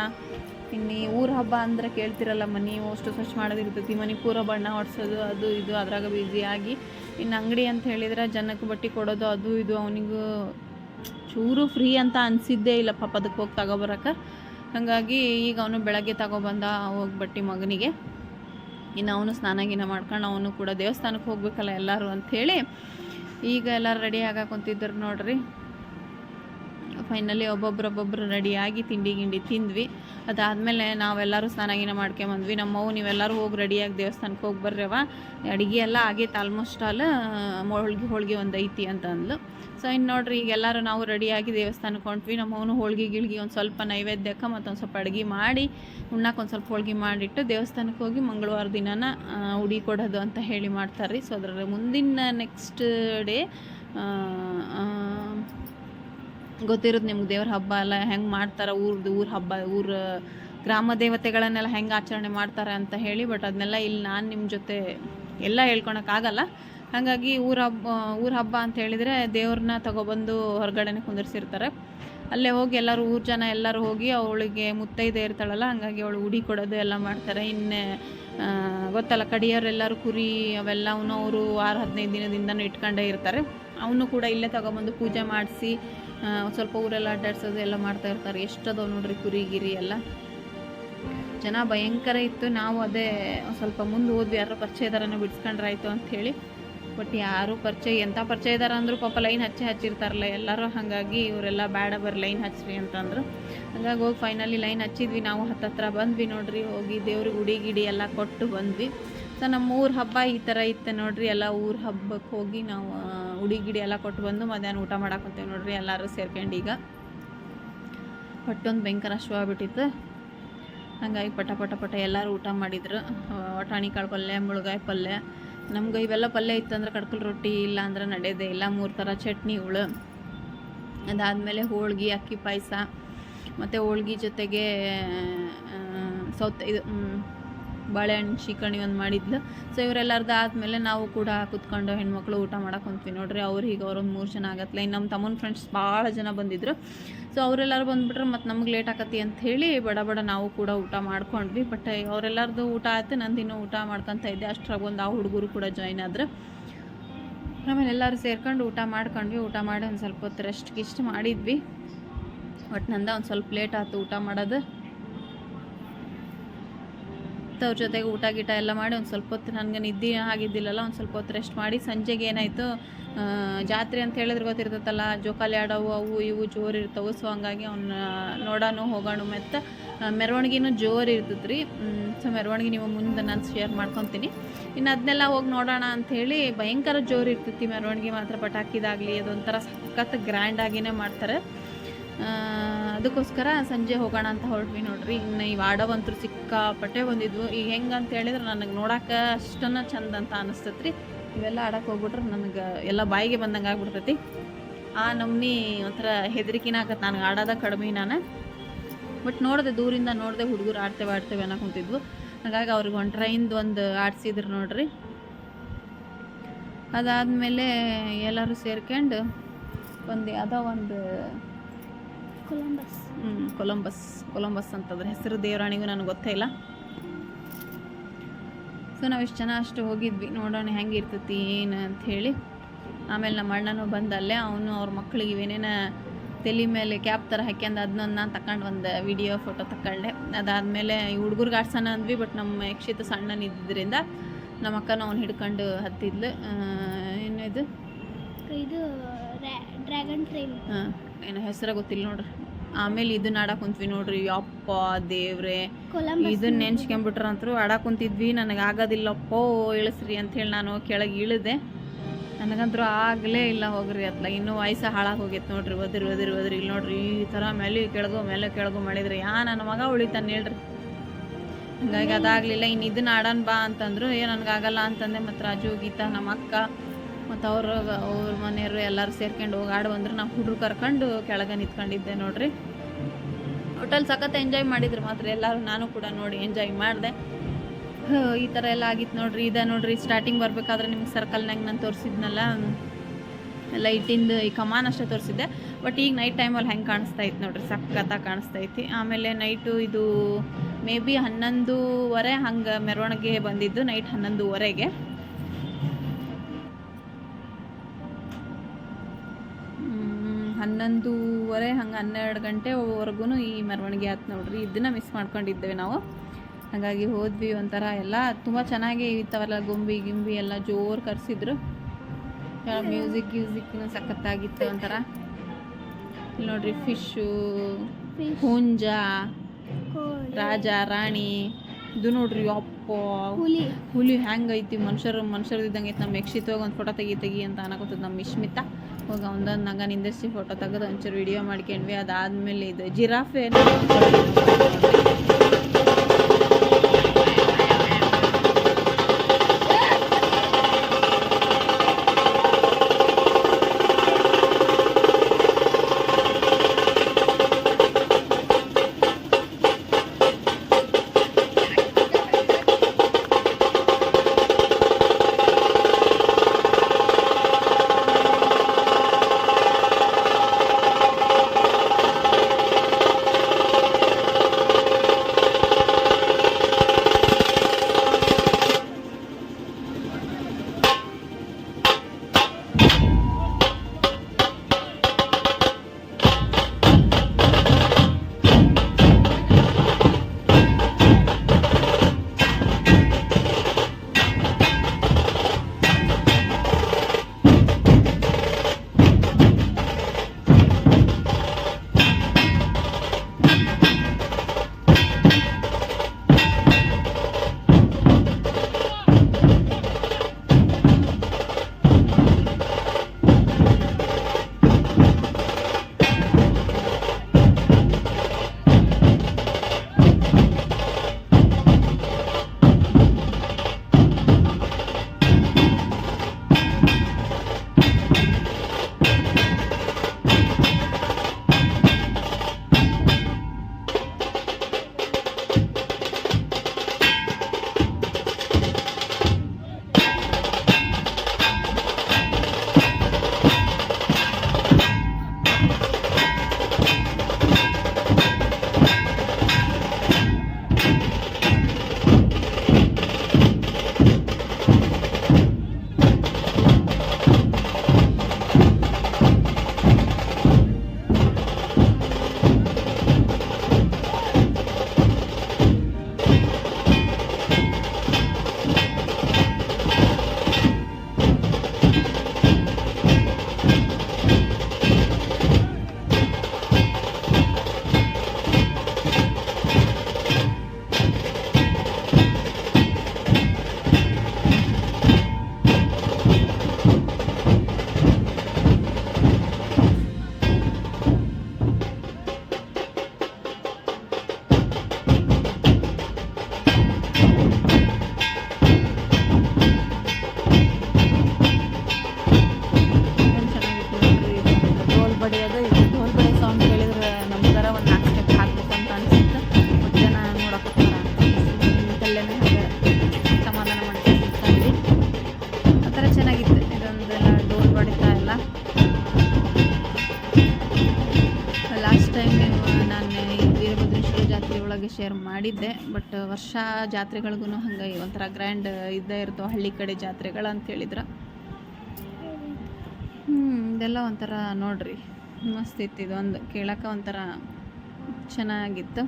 ಇನ್ನು ಊರ ಹಬ್ಬ ಅಂದ್ರೆ ಕೇಳ್ತಿರಲ್ಲ ಮನೆ ಅಷ್ಟು ಸ್ವಚ್ಛ ಮಾಡೋದಿರ್ತೈತಿ, ಮನೆ ಪೂರ ಬಣ್ಣ ಹೊಡ್ಸೋದು, ಅದು ಇದು, ಅದ್ರಾಗ ಬ್ಯುಸಿಯಾಗಿ ಇನ್ನು ಅಂಗಡಿ ಅಂತ ಹೇಳಿದ್ರೆ ಜನಕ್ಕೆ ಬಟ್ಟೆ ಕೊಡೋದು, ಅದು ಇದು, ಅವನಿಗೂ ಚೂರು ಫ್ರೀ ಅಂತ ಅನಿಸಿದ್ದೇ ಇಲ್ಲ ಪಾಪ ಅದಕ್ಕೆ ಹೋಗಿ ತಗೊಬರಕ್ಕೆ ಹಾಗಾಗಿ ಈಗ ಅವನು ಬೆಳಗ್ಗೆ ತಗೊಬಂದ ಹೋಗಿ ಬಟ್ಟೆ ಮಗನಿಗೆ. ಇನ್ನು ಅವನು ಸ್ನಾನ ಗೀನ ಮಾಡ್ಕೊಂಡು ಅವನು ಕೂಡ ದೇವಸ್ಥಾನಕ್ಕೆ ಹೋಗ್ಬೇಕಲ್ಲ ಎಲ್ಲರೂ ಅಂಥೇಳಿ. ಈಗ ಎಲ್ಲ ರೆಡಿ ಆಗಾಕೊಂತಿದ್ರು ನೋಡ್ರಿ. ಫೈನಲಿ ಒಬ್ಬೊಬ್ರು ರೆಡಿಯಾಗಿ ತಿಂಡಿ ಗಿಂಡಿ ತಿಂದ್ವಿ. ಅದಾದಮೇಲೆ ನಾವೆಲ್ಲರೂ ಸ್ನಾನ ಗೀನ ಮಾಡ್ಕೊಂಬಂದ್ವಿ ನಮ್ಮವು ನೀವೆಲ್ಲರೂ ಹೋಗಿ ರೆಡಿಯಾಗಿ ದೇವಸ್ಥಾನಕ್ಕೆ ಹೋಗಿ ಬರ್ರವ ಅಡುಗೆ ಎಲ್ಲ ಆಗೈತೆ ಆಲ್ಮೋಸ್ಟ್ ಆಲ್ ಹೋಳ್ಗೆ ಹೋಳ್ಗೆ ಒಂದು ಐತಿ ಅಂತ ಅಂದ್ಲು. ಸೊ ಇನ್ನು ನೋಡ್ರಿ, ಈಗ ಎಲ್ಲರೂ ನಾವು ರೆಡಿಯಾಗಿ ದೇವಸ್ಥಾನಕ್ಕೆ ಹೊಂಟ್ವಿ. ನಮ್ಮವನು ಹೋಳ್ಗೆ, ಗಿಳ್ಗಿ ಒಂದು ಸ್ವಲ್ಪ ನೈವೇದ್ಯಕ್ಕೆ ಮತ್ತೊಂದು ಸ್ವಲ್ಪ ಅಡುಗೆ ಮಾಡಿ, ಉಣ್ಣಕ್ಕೆ ಒಂದು ಸ್ವಲ್ಪ ಹೋಳ್ಗೆ ಮಾಡಿಟ್ಟು ದೇವಸ್ಥಾನಕ್ಕೆ ಹೋಗಿ ಮಂಗಳವಾರ ದಿನನ ಉಡಿ ಕೊಡೋದು ಅಂತ ಹೇಳಿ ಮಾಡ್ತಾರೆ ರೀ ಸೊ ಅದರ ಮುಂದಿನ ನೆಕ್ಸ್ಟ್ ಡೇ ಗೊತ್ತಿರುತ್ತೆ ನಿಮ್ಗೆ ದೇವ್ರ ಹಬ್ಬ ಎಲ್ಲ ಹೆಂಗೆ ಮಾಡ್ತಾರೆ ಊರ್ದು, ಊರ ಹಬ್ಬ, ಊರ ಗ್ರಾಮ ದೇವತೆಗಳನ್ನೆಲ್ಲ ಹೆಂಗೆ ಆಚರಣೆ ಮಾಡ್ತಾರೆ ಅಂತ ಹೇಳಿ ಬಟ್ ಅದನ್ನೆಲ್ಲ ಇಲ್ಲಿ ನಾನು ನಿಮ್ಮ ಜೊತೆ ಎಲ್ಲ ಹೇಳ್ಕೊಳಕ್ಕಾಗಲ್ಲ ಹಾಗಾಗಿ ಊರ ಹಬ್ಬ ಊರ ಹಬ್ಬ ಅಂತ ಹೇಳಿದರೆ ದೇವ್ರನ್ನ ತಗೊಬಂದು ಹೊರಗಡೆನೆ ಕುಂದಿರ್ಸಿರ್ತಾರೆ. ಅಲ್ಲೇ ಹೋಗಿ ಎಲ್ಲರೂ ಊರು ಜನ ಎಲ್ಲರೂ ಹೋಗಿ ಅವಳಿಗೆ ಮುತ್ತೈದೆ ಇರ್ತಾಳಲ್ಲ, ಹಾಗಾಗಿ ಅವಳು ಉಡಿ ಕೊಡೋದು ಎಲ್ಲ ಮಾಡ್ತಾರೆ. ಇನ್ನು ಗೊತ್ತಲ್ಲ ಕಡಿಯೋರೆಲ್ಲರೂ ಕುರಿ ಅವೆಲ್ಲವೂ ಅವರು ವಾರ ಹದಿನೈದು ದಿನದಿಂದನೂ ಇಟ್ಕೊಂಡೇ ಇರ್ತಾರೆ. ಅವನು ಕೂಡ ಇಲ್ಲೇ ತಗೊಬಂದು ಪೂಜೆ ಮಾಡಿಸಿ ಸ್ವಲ್ಪ ಊರೆಲ್ಲ ಅಡ್ಡಾಡ್ಸೋದು ಎಲ್ಲ ಮಾಡ್ತಾ ಇರ್ತಾರೆ. ಎಷ್ಟದವು ನೋಡ್ರಿ ಕುರಿ ಗಿರಿ ಎಲ್ಲ. ಜನ ಭಯಂಕರ ಇತ್ತು. ನಾವು ಅದೇ ಸ್ವಲ್ಪ ಮುಂದೆ ಹೋದ್ವಿ. ಯಾರೋ ಪರಿಚಯದಾರನ ಬಿಡಿಸ್ಕೊಂಡ್ರಾಯ್ತು ಅಂತ ಹೇಳಿ. ಬಟ್ ಯಾರು ಪರಿಚಯ ಎಂಥ ಪರಿಚಯದಾರ ಅಂದರೂ ಪಾಪ ಲೈನ್ ಹಚ್ಚಿ ಹಚ್ಚಿರ್ತಾರಲ್ಲ. ಎಲ್ಲರೂ ಹಾಗಾಗಿ ಇವರೆಲ್ಲ ಬೇಡ ಬರ್ರಿ ಲೈನ್ ಹಚ್ಚಿರಿ ಅಂತಂದರು. ಹಂಗಾಗಿ ಹೋಗಿ ಫೈನಲಿ ಲೈನ್ ಹಚ್ಚಿದ್ವಿ. ನಾವು ಹತ್ತತ್ರ ಬಂದ್ವಿ ನೋಡ್ರಿ. ಹೋಗಿ ದೇವ್ರಿಗೆ ಉಡಿ ಗಿಡಿ ಎಲ್ಲ ಕೊಟ್ಟು ಬಂದ್ವಿ. ಸೊ ನಮ್ಮ ಊರ ಹಬ್ಬ ಈ ಥರ ಇತ್ತು ನೋಡ್ರಿ. ಎಲ್ಲ ಊರ ಹಬ್ಬಕ್ಕೆ ಹೋಗಿ ನಾವು ಉಡಿ ಗಿಡಿ ಎಲ್ಲ ಕೊಟ್ಟು ಬಂದು ಮಧ್ಯಾಹ್ನ ಊಟ ಮಾಡಾಕೊಂತೇವೆ ನೋಡ್ರಿ, ಎಲ್ಲರೂ ಸೇರ್ಕೊಂಡು ಈಗ. ಹೊಟ್ಟೊಂದು ಭಯಂಕರ ಆಗ್ಬಿಟ್ಟಿತ್ತು. ಹಂಗಾಗಿ ಪಟ ಪಟ ಪಟ ಎಲ್ಲರೂ ಊಟ ಮಾಡಿದ್ರು. ಒಟಾಣಿ ಕಾಳು ಪಲ್ಯ, ಮುಳುಗಾಯಿ ಪಲ್ಯ. ನಮ್ಗೆ ಇವೆಲ್ಲ ಪಲ್ಯ ಇತ್ತಂದ್ರೆ ಕಡ್ಕಲ್ ರೊಟ್ಟಿ ಇಲ್ಲ ಅಂದ್ರೆ ನಡೆಯೋದೇ ಇಲ್ಲ, ಮೂರು ಥರ ಚಟ್ನಿ ಹುಳು. ಅದಾದಮೇಲೆ ಹೋಳ್ಗೆ, ಅಕ್ಕಿ ಪಾಯಸ. ಮತ್ತು ಹೋಳ್ಗೆ ಜೊತೆಗೆ ಸೌತೆ ಇದು ಬಾಳೆಹಣ್ಣು ಶಿಕಣಿ ಒಂದು ಮಾಡಿದ್ಲು. ಸೊ ಇವರೆಲ್ಲರ್ದು ಆದಮೇಲೆ ನಾವು ಕೂಡ ಕುತ್ಕೊಂಡು ಹೆಣ್ಮಕ್ಳು ಊಟ ಮಾಡಕ್ಕೆ ಹೊಂತೀವಿ ನೋಡ್ರಿ, ಅವ್ರು ಈಗ ಅವ್ರೊಂದು ಮೂರು ಜನ ಆಗತ್ತಲ್ಲ ಇನ್ನು ನಮ್ಮ ತಮ್ಮನ ಫ್ರೆಂಡ್ಸ್ ಭಾಳ ಜನ ಬಂದಿದ್ರು. ಸೊ ಅವರೆಲ್ಲರೂ ಬಂದುಬಿಟ್ರೆ, ಮತ್ತು ನಮ್ಗೆ ಲೇಟ್ ಆಕತಿ ಅಂತ ಹೇಳಿ ಬಡ ಬಡ ನಾವು ಕೂಡ ಊಟ ಮಾಡ್ಕೊಂಡ್ವಿ. ಬಟ್ ಅವರೆಲ್ಲರದು ಊಟ ಆಯ್ತು. ನಂದಿನ್ನೂ ಊಟ ಮಾಡ್ಕೊತ ಇದ್ದೆ. ಅಷ್ಟ್ರಾಗ ಒಂದು ಆ ಹುಡುಗರು ಕೂಡ ಜಾಯ್ನ್ ಆದ್ರು. ಆಮೇಲೆ ಎಲ್ಲರೂ ಸೇರ್ಕೊಂಡು ಊಟ ಮಾಡ್ಕೊಂಡ್ವಿ. ಊಟ ಮಾಡಿ ಒಂದು ಸ್ವಲ್ಪ ಹೊತ್ತು ರೆಸ್ಟ್ ಗಿಸ್ಟ್ ಮಾಡಿದ್ವಿ. ಒಟ್ಟು ನಂದ ಒಂದು ಸ್ವಲ್ಪ ಲೇಟ್ ಆಯ್ತು ಊಟ ಮಾಡೋದು. ಮತ್ತು ಅವ್ರ ಜೊತೆಗೆ ಊಟ ಗೀಟ ಎಲ್ಲ ಮಾಡಿ ಒಂದು ಸ್ವಲ್ಪ ಹೊತ್ತು ನನಗೆ ನಿದ್ದೆ ಆಗಿದ್ದಿಲ್ಲಲ್ಲ, ಒಂದು ಸ್ವಲ್ಪ ಹೊತ್ತು ರೆಸ್ಟ್ ಮಾಡಿ ಸಂಜೆಗೆ ಏನಾಯಿತು ಜಾತ್ರೆ ಅಂತ ಹೇಳಿದ್ರೆ ಗೊತ್ತಿರ್ತೈತಲ್ಲ, ಜೋಕಾಲಿ ಆಡೋವು ಅವು ಇವು ಜೋರು ಇರ್ತವೆ. ಸೊ ಹಂಗಾಗಿ ಅವನ್ನ ನೋಡೋಣ ಹೋಗೋಣ ಮತ್ತು ಮೆರವಣಿಗೆನೂ ಜೋರು ಇರ್ತೈತೆ ರೀ ಸೊ ಮೆರವಣಿಗೆ ನೀವು ಮುಂದೆ ನಾನು ಶೇರ್ ಮಾಡ್ಕೊತೀನಿ. ಇನ್ನು ಅದನ್ನೆಲ್ಲ ಹೋಗಿ ನೋಡೋಣ ಅಂಥೇಳಿ ಭಯಂಕರ ಜೋರು ಇರ್ತೈತಿ ಮೆರವಣಿಗೆ ಮಾತ್ರ, ಪಟಾಕಿದಾಗಲಿ ಅದೊಂಥರ ಸಖತ್ ಗ್ರ್ಯಾಂಡಾಗಿನೇ ಮಾಡ್ತಾರೆ. ಅದಕ್ಕೋಸ್ಕರ ಸಂಜೆ ಹೋಗೋಣ ಅಂತ ಹೊರಟ್ವಿ ನೋಡ್ರಿ. ಇನ್ನು ಈ ವಾಡವಂತರು ಸಿಕ್ಕಾಪಟ್ಟೆ ಬಂದಿದ್ವು. ಈಗ ಹೆಂಗೆ ಅಂತ ಹೇಳಿದ್ರೆ ನನಗೆ ನೋಡೋಕೆ ಅಷ್ಟನ್ನ ಚಂದ ಅಂತ ಅನಿಸ್ತೈತೆ ರೀ ಇವೆಲ್ಲ ಆಡೋಕೆ ಹೋಗ್ಬಿಟ್ರೆ ನನಗೆ ಎಲ್ಲ ಬಾಯಿಗೆ ಬಂದಂಗೆ ಆಗ್ಬಿಡ್ತೈತಿ. ಆ ನಮ್ಮನಿ ಒಂಥರ ಹೆದರಿಕಿನ ಆಗತ್ತೆ ನನಗೆ ಆಡೋದ ಕಡಿಮೆ ನಾನು. ಬಟ್ ನೋಡಿದೆ ದೂರಿಂದ ನೋಡಿದೆ ಹುಡುಗರು ಆಡ್ತೇವೆ ಆಡ್ತೇವೆ ಅನ್ನೋ ಕುಂತಿದ್ವು. ಹಾಗಾಗಿ ಅವ್ರಿಗೆ ಒಂದು ಟ್ರೈನ್ದು ಒಂದು ಆಡಿಸಿದ್ರು ನೋಡ್ರಿ. ಅದಾದಮೇಲೆ ಎಲ್ಲರೂ ಸೇರ್ಕೊಂಡು ಒಂದು ಯಾವುದೋ ಒಂದು ಕೊಲಂಬಸ್ ಹ್ಞೂ ಕೊಲಂಬಸ್ ಕೊಲಂಬಸ್ ಅಂತಂದ್ರೆ ಹೆಸರು ದೇವರಾಣಿಗೂ ನನಗೆ ಗೊತ್ತೇ ಇಲ್ಲ. ಸೊ ನಾವು ಇಷ್ಟು ಜನ ಅಷ್ಟು ಹೋಗಿದ್ವಿ. ನೋಡೋಣ ಹೆಂಗೆ ಇರ್ತೈತಿ ಏನು ಅಂತ ಹೇಳಿ. ಆಮೇಲೆ ನಮ್ಮ ಅಣ್ಣನೂ ಬಂದ ಅಲ್ಲೇ ಅವನು ಅವ್ರ ಮಕ್ಕಳಿಗೆ ಇವೇನೇನ ತಲೆ ಮೇಲೆ ಕ್ಯಾಪ್ ಥರ ಹಾಕ್ಯಂದು ಅದನ್ನೊಂದು ನಾನು ತಗೊಂಡು ಒಂದು ವಿಡಿಯೋ ಫೋಟೋ ತಗೊಂಡೆ ಅದಾದಮೇಲೆ ಈ ಹುಡುಗರ್ಗೆ ಆಡ್ಸೋಣ ಅಂದ್ವಿ ಬಟ್ ನಮ್ಮ ಯಕ್ಷಿತ ಸಣ್ಣನಿದ್ದರಿಂದ ನಮ್ಮ ಅಕ್ಕನ ಅವ್ನು ಹಿಡ್ಕೊಂಡು ಹತ್ತಿದ್ಲು. ಆ, ಏನು ಇದು? ಇದು ಡ್ರ್ಯಾಗನ್ ಟ್ರೈನ್ ಹಾಂ ಏನೋ ಹೆಸರು ಗೊತ್ತಿಲ್ಲ ನೋಡ್ರಿ. ಆಮೇಲೆ ಇದನ್ನ ಆಡಕ್ ಕುಂತ್ವಿ ನೋಡ್ರಿ ಅಪ್ಪ ದೇವ್ರೆ ಇದನ್ನ ಇದನ್ನ ನೆನ್ಸ್ಕೊಂಬಿಟ್ರಂತರೂ ಆಡಕ್ ಕುಂತಿದ್ವಿ ನನಗೆ ಆಗೋದಿಲ್ಲಪ್ಪೋ ಇಳಿಸ್ರಿ ಹೇಳಿ ನಾನು ಕೆಳಗೆ ಇಳಿದೆ. ನನಗಂತರೂ ಆಗಲೇ ಇಲ್ಲ ಹೋಗ್ರಿ ಅತ್ಲ ಇನ್ನೂ ವಯಸ್ಸು ಹಾಳಾಗಿ ಹೋಗಿತ್ತು ನೋಡ್ರಿ ಒದ್ರಿ ಒದ್ರಿ ಒದ್ರಿ. ಇಲ್ಲಿ ನೋಡ್ರಿ ಈ ಥರ ಮೇಲೆ ಕೆಳಗೋ ಮೇಲೆ ಕೆಳಗೋ ಮಾಡಿದ್ರೆ ಯಾ ನನ್ನ ಮಗ ಉಳಿತಾನೆ ಹೇಳ್ರಿ. ಹಂಗಾಗಿ ಅದಾಗಲಿಲ್ಲ ಇನ್ನು ಇದನ್ನ ಆಡೋಣ ಬಾ ಅಂತಂದ್ರು ಏ ನನಗಾಗಲ್ಲ ಅಂತಂದೆ ಮತ್ತು ರಾಜು ಗೀತಾ ನಮ್ಮ ಅಕ್ಕ ಮತ್ತು ಅವ್ರ ಅವ್ರ ಮನೆಯವರು ಎಲ್ಲರೂ ಸೇರ್ಕೊಂಡು ಹೋಗಿ ಆಡು ಬಂದ್ರೆ. ನಾವು ಹುಡುಗರು ಕರ್ಕೊಂಡು ಕೆಳಗೆ ನಿಂತ್ಕೊಂಡಿದ್ದೆ ನೋಡ್ರಿ. ಒಟ್ಟಲ್ಲಿ ಸಖತ್ ಎಂಜಾಯ್ ಮಾಡಿದ್ರು ಮಾತ್ರ ಎಲ್ಲರೂ. ನಾನು ಕೂಡ ನೋಡಿ ಎಂಜಾಯ್ ಮಾಡಿದೆ. ಈ ಥರ ಎಲ್ಲ ಆಗಿತ್ತು ನೋಡ್ರಿ. ಇದೆ ನೋಡ್ರಿ ಸ್ಟಾರ್ಟಿಂಗ್ ಬರಬೇಕಾದ್ರೆ ನಿಮ್ಗೆ ಸರ್ಕಲ್ನಾಗ ನಾನು ತೋರಿಸಿದ್ನಲ್ಲ? ಲೈಟಿಂದು ಈ ಕಮಾನ್ ಅಷ್ಟೇ ತೋರಿಸಿದ್ದೆ. ಬಟ್ ಈಗ ನೈಟ್ ಟೈಮಲ್ಲಿ ಹೆಂಗೆ ಕಾಣಿಸ್ತಾ ಇತ್ತು ನೋಡ್ರಿ. ಸಖತ್ತಾಗಿ ಕಾಣಿಸ್ತಾ ಐತಿ ಆಮೇಲೆ ನೈಟು ಇದು ಮೇ ಬಿ ಹನ್ನೊಂದುವರೆ ಹಂಗೆ ಮೆರವಣಿಗೆ ಬಂದಿದ್ದು. ನೈಟ್ ಹನ್ನೊಂದುವರೆಗೆ. ಹನ್ನೊಂದುವರೆ ಹಂಗೆ ಹನ್ನೆರಡು ಗಂಟೆವರೆಗೂ ಈ ಮೆರವಣಿಗೆ ಆಯ್ತು ನೋಡ್ರಿ. ಇದನ್ನ ಮಿಸ್ ಮಾಡ್ಕೊಂಡಿದ್ದೇವೆ ನಾವು. ಹಾಗಾಗಿ ಹೋದ್ವಿ ಒಂಥರ ಎಲ್ಲ ತುಂಬ ಚೆನ್ನಾಗಿ ಇತ್ತವಲ್ಲ ಗೊಂಬಿ ಗಿಂಬಿ ಎಲ್ಲ ಜೋರು ಕರೆಸಿದ್ರು. ಮ್ಯೂಸಿಕ್ ಗ್ಯೂಸಿಕ್ನು ಸಖತ್ತಾಗಿತ್ತು ಒಂಥರ. ಇಲ್ಲಿ ನೋಡ್ರಿ ಫಿಶ್ಶು ಫಿಶ್ ಹುಂಜ ರಾಜ ರಾಣಿ. ಇದು ನೋಡ್ರಿ ಅಪ್ಪ ಹುಲಿ. ಹುಲಿ ಹ್ಯಾಂಗ್ ಐತಿ ಮನುಷ್ಯರು ಮನುಷ್ಯರು ಇದ್ದಂಗೆ ಐತಿ. ನಮ್ಮ ಯಕ್ಷಿತ್ ಹೋಗಿ ಒಂದು ಫೋಟೋ ತೆಗಿ ತೆಗಿ ಅಂತ ಅನ್ನಕೋತದ ನಮ್ಮ ಇಶ್ಮಿತ. ಹೋಗಿ ಒಂದೊಂದು ನಂಗ ನಿಂದಿರಿಸಿ ಫೋಟೋ ತೆಗೆದು ಒಂಚೂರು ವಿಡಿಯೋ ಮಾಡ್ಕೊಂಡ್ವಿ. ಅದಾದ್ಮೇಲೆ ಇದು ಜಿರಾಫೆ ಮಾಡಿದ್ದೆ ಬಟ್ ವರ್ಷ ಜಾತ್ರೆಗಳಿಗೂ ಹಂಗೆ ಒಂಥರ ಗ್ರ್ಯಾಂಡ್ ಇದ್ದೇ ಇರ್ತವೆ, ಹಳ್ಳಿ ಕಡೆ ಜಾತ್ರೆಗಳು ಅಂತ ಹೇಳಿದ್ರು. ಹ್ಞೂ ಇದೆಲ್ಲ ಒಂಥರ ನೋಡ್ರಿ, ಮಸ್ತ್ ಇತ್ತು ಇದೊಂದು, ಕೇಳೋಕೆ ಒಂಥರ ಚೆನ್ನಾಗಿತ್ತು.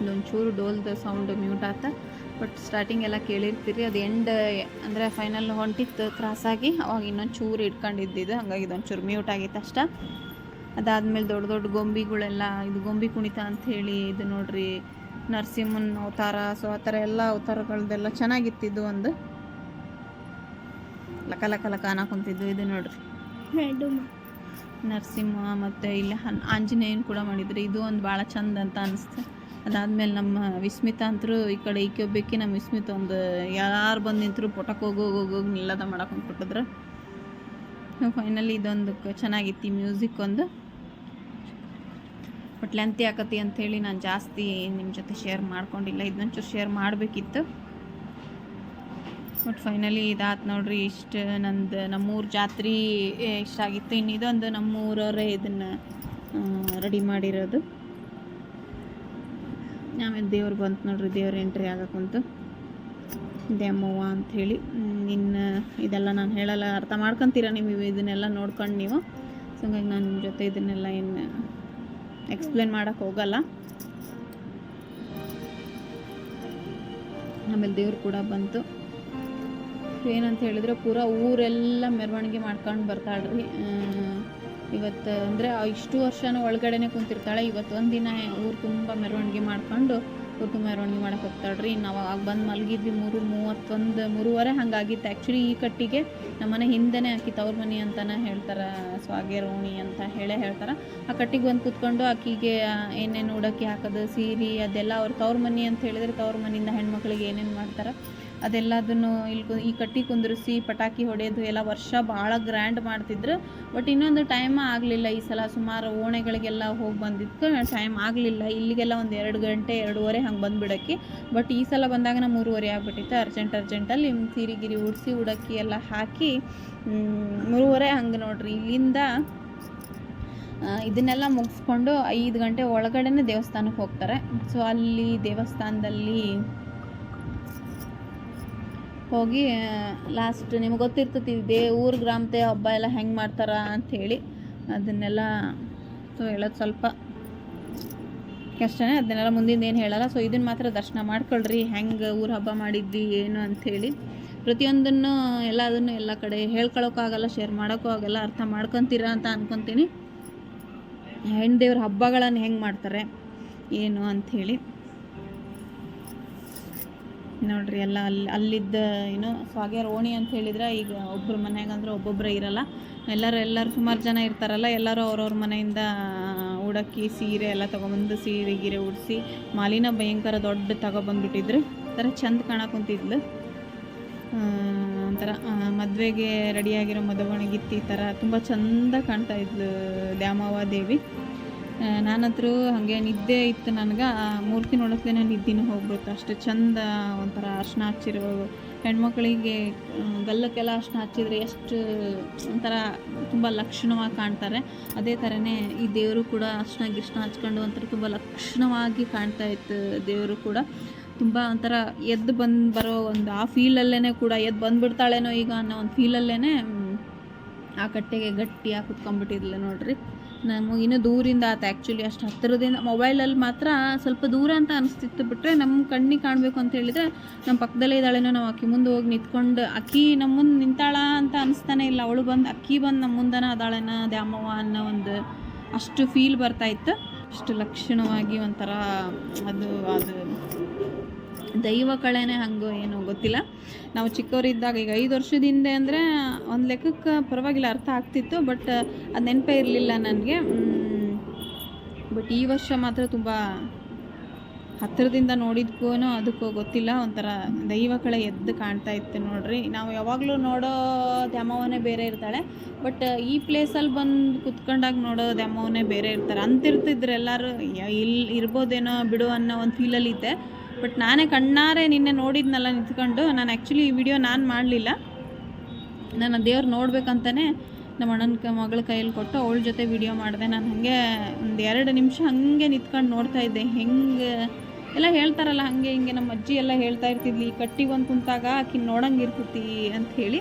ಇದೊಂಚೂರು ಡೋಲ್ದು ಸೌಂಡ್ ಮ್ಯೂಟ್ ಆತ. ಬಟ್ ಸ್ಟಾರ್ಟಿಂಗ್ ಎಲ್ಲ ಕೇಳಿರ್ತೀರಿ. ಅದು ಎಂಡ್ ಅಂದರೆ ಫೈನಲ್ ಹೊಂಟಿತ್ತು ಕ್ರಾಸಾಗಿ ಅವಾಗ ಇನ್ನೊಂದು ಚೂರು ಇಟ್ಕೊಂಡಿದ್ದಿದ್ದು ಹಾಗಾಗಿ ಇದೊಂಚೂರು ಮ್ಯೂಟ್ ಆಗಿತ್ತು ಅಷ್ಟ. ಅದಾದಮೇಲೆ ದೊಡ್ಡ ದೊಡ್ಡ ಗೊಂಬಿಗಳೆಲ್ಲ ಇದು ಗೊಂಬಿ ಕುಣಿತ ಅಂಥೇಳಿ ಇದು ನೋಡ್ರಿ. ನರಸಿಂಹನ ಅವತಾರ ಸೊ ಆ ಥರ ಎಲ್ಲ ಅವತಾರಗಳದೆಲ್ಲ ಚೆನ್ನಾಗಿತ್ತಿದ್ದು ಒಂದು. ಲಕ ಲಕ ಲಕ ಅನ್ನಕೊಂತಿದ್ದು ಇದು ನೋಡ್ರಿ. ನರ್ಸಿಂಹ ಮತ್ತು ಇಲ್ಲಿ ಆಂಜನೇಯನ ಆಂಜನೇಯನ್ ಕೂಡ ಮಾಡಿದ್ರಿ. ಇದು ಒಂದು ಭಾಳ ಚಂದ ಅಂತ ಅನಿಸ್ತು. ಅದಾದಮೇಲೆ ನಮ್ಮ ವಿಸ್ಮಿತ ಅಂತರೂ ಈ ಕಡೆ ಈಕೆ ಒಬ್ಬಕ್ಕೆ ನಮ್ಮ ವಿಸ್ಮಿತ ಒಂದು ಯಾರು ಬಂದು ನಿಂತರು ಪೊಟಕ್ಕೆ ಹೋಗೋಗಿ ಹೋಗಿ ನಿಲ್ಲದ ಮಾಡಕ್ಕೆ ಹೊಂಟ್ಬಿಟ್ಟಿದ್ರು. ಫೈನಲಿ ಇದೊಂದು ಚೆನ್ನಾಗಿತ್ತು ಮ್ಯೂಸಿಕ್ ಒಂದು. ಬಟ್ ಲೆಂತಿ ಆಕತಿ ಅಂಥೇಳಿ ನಾನು ಜಾಸ್ತಿ ನಿಮ್ಮ ಜೊತೆ ಶೇರ್ ಮಾಡ್ಕೊಂಡಿಲ್ಲ. ಇದನ್ನೊಂಚೂರು ಶೇರ್ ಮಾಡಬೇಕಿತ್ತು. ಬಟ್ ಫೈನಲಿ ಇದಾತು ನೋಡ್ರಿ ಇಷ್ಟು ನಂದು ನಮ್ಮೂರು ಜಾತ್ರೆ ಇಷ್ಟ ಆಗಿತ್ತು. ಇನ್ನು ಇದೊಂದು ನಮ್ಮೂರವರೇ ಇದನ್ನು ರೆಡಿ ಮಾಡಿರೋದು. ಆಮೇಲೆ ದೇವ್ರು ಬಂತು ನೋಡ್ರಿ, ದೇವ್ರ ಎಂಟ್ರಿ ಆಗಕ್ಕಂತು ದೇಮವ್ವ ಅಂಥೇಳಿ ಇನ್ನು ಇದೆಲ್ಲ ನಾನು ಹೇಳಲ್ಲ, ಅರ್ಥ ಮಾಡ್ಕೊತೀರ ನೀವು ಇದನ್ನೆಲ್ಲ ನೋಡ್ಕೊಂಡು ನೀವು. ಸೊ ಹಂಗಾಗಿ ನಾನು ನಿಮ್ಮ ಜೊತೆ ಇದನ್ನೆಲ್ಲ ಏನು ಎಕ್ಸ್ಪ್ಲೇನ್ ಮಾಡೋಕೆ ಹೋಗಲ್ಲ. ಆಮೇಲೆ ದೇವ್ರು ಕೂಡ ಬಂತು. ಏನಂತ ಹೇಳಿದ್ರೆ ಪೂರಾ ಊರೆಲ್ಲ ಮೆರವಣಿಗೆ ಮಾಡ್ಕೊಂಡು ಬರ್ತಾಳ್ರಿ. ಇವತ್ತು ಅಂದರೆ ಇಷ್ಟು ವರ್ಷನೂ ಒಳಗಡೆನೆ ಕುಂತಿರ್ತಾಳೆ. ಇವತ್ತು ಒಂದಿನ ಊರು ತುಂಬ ಮೆರವಣಿಗೆ ಮಾಡ್ಕೊಂಡು, ಊರು ತುಂಬ ಮೆರವಣಿಗೆ ಹೋಗ್ತಾಳೆ ರೀ ನಾವು ಆಗ ಬಂದು ಮಲಗಿದ್ವಿ ಮೂರು, ಮೂವತ್ತೊಂದು, ಮೂರುವರೆ ಹಂಗಾಗಿತ್ತು. ಆ್ಯಕ್ಚುಲಿ ಈ ಕಟ್ಟಿಗೆ ನಮ್ಮನೆ ಹಿಂದೆನೇ ಆಕಿ ತವ್ರ ಮನೆ ಅಂತಲೇ ಹೇಳ್ತಾರೆ, ಸ್ವಾಗೆ, ರೋಣಿ ಅಂತ ಹೇಳೇ ಹೇಳ್ತಾರೆ. ಆ ಕಟ್ಟಿಗೆ ಬಂದು ಕೂತ್ಕೊಂಡು ಆಕಿಗೆ ಏನೇನು ಉಡಕ್ಕೆ ಹಾಕೋದು, ಸೀರೆ ಅದೆಲ್ಲ ಅವ್ರ, ತವ್ರ ಮನೆ ಅಂತ ಹೇಳಿದ್ರೆ ತವ್ರ ಮನೆಯಿಂದ ಹೆಣ್ಮಕ್ಳಿಗೆ ಏನೇನು ಮಾಡ್ತಾರೆ? ಅದೆಲ್ಲದನ್ನು ಇಲ್ಲಿ ಈ ಕಟ್ಟಿ ಕುಂದಿರಿಸಿ, ಪಟಾಕಿ ಹೊಡೆಯೋದು ಎಲ್ಲ ವರ್ಷ ಭಾಳ ಗ್ರ್ಯಾಂಡ್ ಮಾಡ್ತಿದ್ರು. ಬಟ್ ಇನ್ನೊಂದು ಟೈಮ್ ಆಗಲಿಲ್ಲ. ಈ ಸಲ ಸುಮಾರು ಓಣೆಗಳಿಗೆಲ್ಲ ಹೋಗಿ ಬಂದಿದ್ದು ಟೈಮ್ ಆಗಲಿಲ್ಲ. ಇಲ್ಲಿಗೆಲ್ಲ ಒಂದು ಎರಡು ಗಂಟೆ, ಎರಡೂವರೆ ಹಂಗೆ ಬಂದುಬಿಡೋಕ್ಕೆ ಬಟ್ ಈ ಸಲ ಬಂದಾಗ ನಾವು ಮೂರುವರೆ ಆಗಿಬಿಟ್ಟಿತ್ತು. ಅರ್ಜೆಂಟ್ ಅರ್ಜೆಂಟಲ್ಲಿ ಸೀರೆ ಗಿರಿ ಉಡಿಸಿ ಉಡಕ್ಕಿ ಎಲ್ಲ ಹಾಕಿ ಮೂರುವರೆ ಹಂಗೆ ನೋಡ್ರಿ. ಇಲ್ಲಿಂದ ಇದನ್ನೆಲ್ಲ ಮುಗಿಸ್ಕೊಂಡು ಐದು ಗಂಟೆ ಒಳಗಡೆನೇ ದೇವಸ್ಥಾನಕ್ಕೆ ಹೋಗ್ತಾರೆ. ಸೊ ಅಲ್ಲಿ ದೇವಸ್ಥಾನದಲ್ಲಿ ಹೋಗಿ ಲಾಸ್ಟ್ ನಿಮ್ಗೆ ಗೊತ್ತಿರ್ತೈತಿ, ಇದೇ ಊರು ಗ್ರಾಮತೆ, ಹಬ್ಬ ಎಲ್ಲ ಹೆಂಗೆ ಮಾಡ್ತಾರ ಅಂಥೇಳಿ ಅದನ್ನೆಲ್ಲ ಸೊ ಹೇಳೋದು ಸ್ವಲ್ಪ ಕಷ್ಟನೇ. ಅದನ್ನೆಲ್ಲ ಮುಂದಿನ ಏನು ಹೇಳಲ್ಲ. ಸೊ ಇದನ್ನು ಮಾತ್ರ ದರ್ಶನ ಮಾಡ್ಕೊಳ್ರಿ. ಹೆಂಗೆ ಊರು ಹಬ್ಬ ಮಾಡಿದ್ವಿ, ಏನು ಅಂಥೇಳಿ ಪ್ರತಿಯೊಂದನ್ನು ಎಲ್ಲ ಅದನ್ನು ಎಲ್ಲ ಕಡೆ ಹೇಳ್ಕೊಳೋಕ್ಕಾಗಲ್ಲ ಶೇರ್ ಮಾಡೋಕ್ಕೂ ಆಗಲ್ಲ, ಅರ್ಥ ಮಾಡ್ಕೊತೀರಾ ಅಂತ ಅನ್ಕೊತೀನಿ. ಹೆಣ್ಣು ದೇವ್ರ ಹಬ್ಬಗಳನ್ನು ಹೆಂಗೆ ಮಾಡ್ತಾರೆ, ಏನು ಅಂಥೇಳಿ ನೋಡ್ರಿ, ಎಲ್ಲ ಅಲ್ಲಿ ಅಲ್ಲಿದ್ದ ಏನು ಸ್ವಾಗ್ಯಾರ ಓಣಿ ಅಂತ ಹೇಳಿದ್ರೆ ಈಗ ಒಬ್ಬರು ಮನ್ಯಾಗ ಅಂದ್ರೆ ಒಬ್ಬೊಬ್ಬರೇ ಇರಲ್ಲ. ಎಲ್ಲರೂ ಎಲ್ಲರೂ ಸುಮಾರು ಜನ ಇರ್ತಾರಲ್ಲ, ಎಲ್ಲರೂ ಅವ್ರವ್ರ ಮನೆಯಿಂದ ಉಡಕ್ಕಿ, ಸೀರೆ ಎಲ್ಲ ತೊಗೊಬಂದು ಸೀರೆ, ಗೀರೆ ಉಡಿಸಿ ಮಾಲಿನ ಭಯಂಕರ ದೊಡ್ಡ ತಗೊಬಂದ್ಬಿಟ್ಟಿದ್ರು. ಒಂಥರ ಚಂದ ಕಾಣಕುಂತಿದ್ಲು ಒಂಥರ ಮದುವೆಗೆ ರೆಡಿಯಾಗಿರೋ ಮದುವಣಿಗಿತ್ತಿ ಥರ. ತುಂಬ ಚಂದ ಕಾಣ್ತಾ ಇದ್ಲು ದ್ಯಾಮವ್ವ ದೇವಿ. ನಾನಂತರೂ ಹಾಗೆ ನಿದ್ದೆ ಇತ್ತು ನನಗೆ. ಆ, ಮೂರ್ತಿ ನೋಡೋಕ್ಲೇನೆ ನಿದ್ದೆನೂ ಹೋಗ್ಬಿಡ್ತು. ಅಷ್ಟು ಚಂದ ಒಂಥರ ಅರ್ಶಿನ ಹಚ್ಚಿರೋ ಹೆಣ್ಮಕ್ಳಿಗೆ ಗಲ್ಲಕ್ಕೆಲ್ಲ ಅರ್ಶಿನ ಹಚ್ಚಿದ್ರೆ ಎಷ್ಟು ಒಂಥರ ತುಂಬ ಲಕ್ಷಣವಾಗಿ ಕಾಣ್ತಾರೆ. ಅದೇ ಥರನೇ ಈ ದೇವರು ಕೂಡ ಅರ್ಶಿನ ಗಿರ್ಶಿನ ಹಚ್ಕೊಂಡು ಒಂಥರ ತುಂಬ ಲಕ್ಷಣವಾಗಿ ಕಾಣ್ತಾ ಇತ್ತು ದೇವರು ಕೂಡ. ತುಂಬ ಒಂಥರ ಎದ್ದು ಬಂದು ಬರೋ ಒಂದು ಆ ಫೀಲಲ್ಲೇ ಕೂಡ, ಎದ್ದು ಬಂದುಬಿಡ್ತಾಳೇನೋ ಈಗ ಅನ್ನೋ ಒಂದು ಫೀಲಲ್ಲೇ ಆ ಕಟ್ಟೆಗೆ ಗಟ್ಟಿಯಾಗಿ ಕುತ್ಕೊಂಡ್ಬಿಟ್ಟಿದ್ಲೆ ನೋಡ್ರಿ. ನಮಗೆ ಇನ್ನೂ ದೂರಿಂದ ಆತ ಆ್ಯಕ್ಚುಲಿ ಅಷ್ಟು ಹತ್ತಿರದಿಂದ ಮೊಬೈಲಲ್ಲಿ ಮಾತ್ರ ಸ್ವಲ್ಪ ದೂರ ಅಂತ ಅನಿಸ್ತಿತ್ತು ಬಿಟ್ಟರೆ ನಮ್ಮ ಕಣ್ಣಿಗೆ ಕಾಣಬೇಕು ಅಂತ ಹೇಳಿದರೆ ನಮ್ಮ ಪಕ್ಕದಲ್ಲೇ ಇದ್ದಾಳೇನೋ ನಾವು ಅಕ್ಕಿ ಮುಂದೆ ಹೋಗಿ ನಿಂತ್ಕೊಂಡು, ಅಕ್ಕಿ ನಮ್ಮ ಮುಂದೆ ನಿಂತಾಳ ಅಂತ ಅನಿಸ್ತಾನೆ ಇಲ್ಲ, ಅವಳು ಬಂದು, ಅಕ್ಕಿ ಬಂದು ನಮ್ಮ ಮುಂದನ ಅದಾಳೇನ ದ್ಯಾಮವ್ವ ಅನ್ನೋ ಒಂದು ಅಷ್ಟು ಫೀಲ್ ಬರ್ತಾ ಇತ್ತು. ಅಷ್ಟು ಲಕ್ಷಣವಾಗಿ ಒಂಥರ ಅದು ಅದು ದೈವ ಕಳೆನೇ ಹಂಗೋ ಏನೋ ಗೊತ್ತಿಲ್ಲ. ನಾವು ಚಿಕ್ಕವರಿದ್ದಾಗ ಈಗ ಐದು ವರ್ಷದ ಹಿಂದೆ ಅಂದರೆ ಒಂದು ಲೆಕ್ಕಕ್ಕೆ ಪರವಾಗಿಲ್ಲ ಅರ್ಥ ಆಗ್ತಿತ್ತು, ಬಟ್ ಅದು ನೆನಪೇ ಇರಲಿಲ್ಲ ನನಗೆ. ಬಟ್ ಈ ವರ್ಷ ಮಾತ್ರ ತುಂಬ ಹತ್ತಿರದಿಂದ ನೋಡಿದ್ಕೂ ಅದಕ್ಕೂ ಗೊತ್ತಿಲ್ಲ, ಒಂಥರ ದೈವ ಕಳೆ ಎದ್ದು ಕಾಣ್ತಾ ಇತ್ತು ನೋಡ್ರಿ. ನಾವು ಯಾವಾಗಲೂ ನೋಡೋ ದ್ಯಾಮವನೇ ಬೇರೆ ಇರ್ತಾಳೆ, ಬಟ್ ಈ ಪ್ಲೇಸಲ್ಲಿ ಬಂದು ಕುತ್ಕೊಂಡಾಗ ನೋಡೋ ದ್ಯಾಮವನೇ ಬೇರೆ ಇರ್ತಾರೆ. ಅಂತಿರ್ತಿದ್ರು ಎಲ್ಲರೂ ಇಲ್ಲಿ ಇರ್ಬೋದೇನೋ ಬಿಡು ಅನ್ನೋ ಒಂದು ಫೀಲಲ್ಲಿ ಇದ್ದೆ. ಬಟ್ ನಾನೇ ಕಣ್ಣಾರೆ ನಿನ್ನೆ ನೋಡಿದ್ನಲ್ಲ ನಿಂತ್ಕೊಂಡು. ನಾನು ಆ್ಯಕ್ಚುಲಿ ಈ ವಿಡಿಯೋ ನಾನು ಮಾಡಲಿಲ್ಲ. ನಾನು ದೇವ್ರು ನೋಡ್ಬೇಕಂತಲೇ ನಮ್ಮ ಅಣ್ಣನ ಕ ಮಗಳ ಕೈಯಲ್ಲಿ ಕೊಟ್ಟು ಅವಳ ಜೊತೆ ವಿಡಿಯೋ ಮಾಡಿದೆ. ನಾನು ಹಾಗೆ ಒಂದು ಎರಡು ನಿಮಿಷ ಹಾಗೆ ನಿಂತ್ಕೊಂಡು ನೋಡ್ತಾ ಇದ್ದೆ. ಹೆಂಗೆ, ಎಲ್ಲ ಹೇಳ್ತಾರಲ್ಲ, ಹಾಗೆ ಹಿಂಗೆ ನಮ್ಮ ಅಜ್ಜಿ ಎಲ್ಲ ಹೇಳ್ತಾ ಇರ್ತಿದ್ಲಿ ಕಟ್ಟಿ ಒಂದು ಕುಂತಾಗ ಆಕಿ ನೋಡಂಗೆ ಅಂತ ಹೇಳಿ.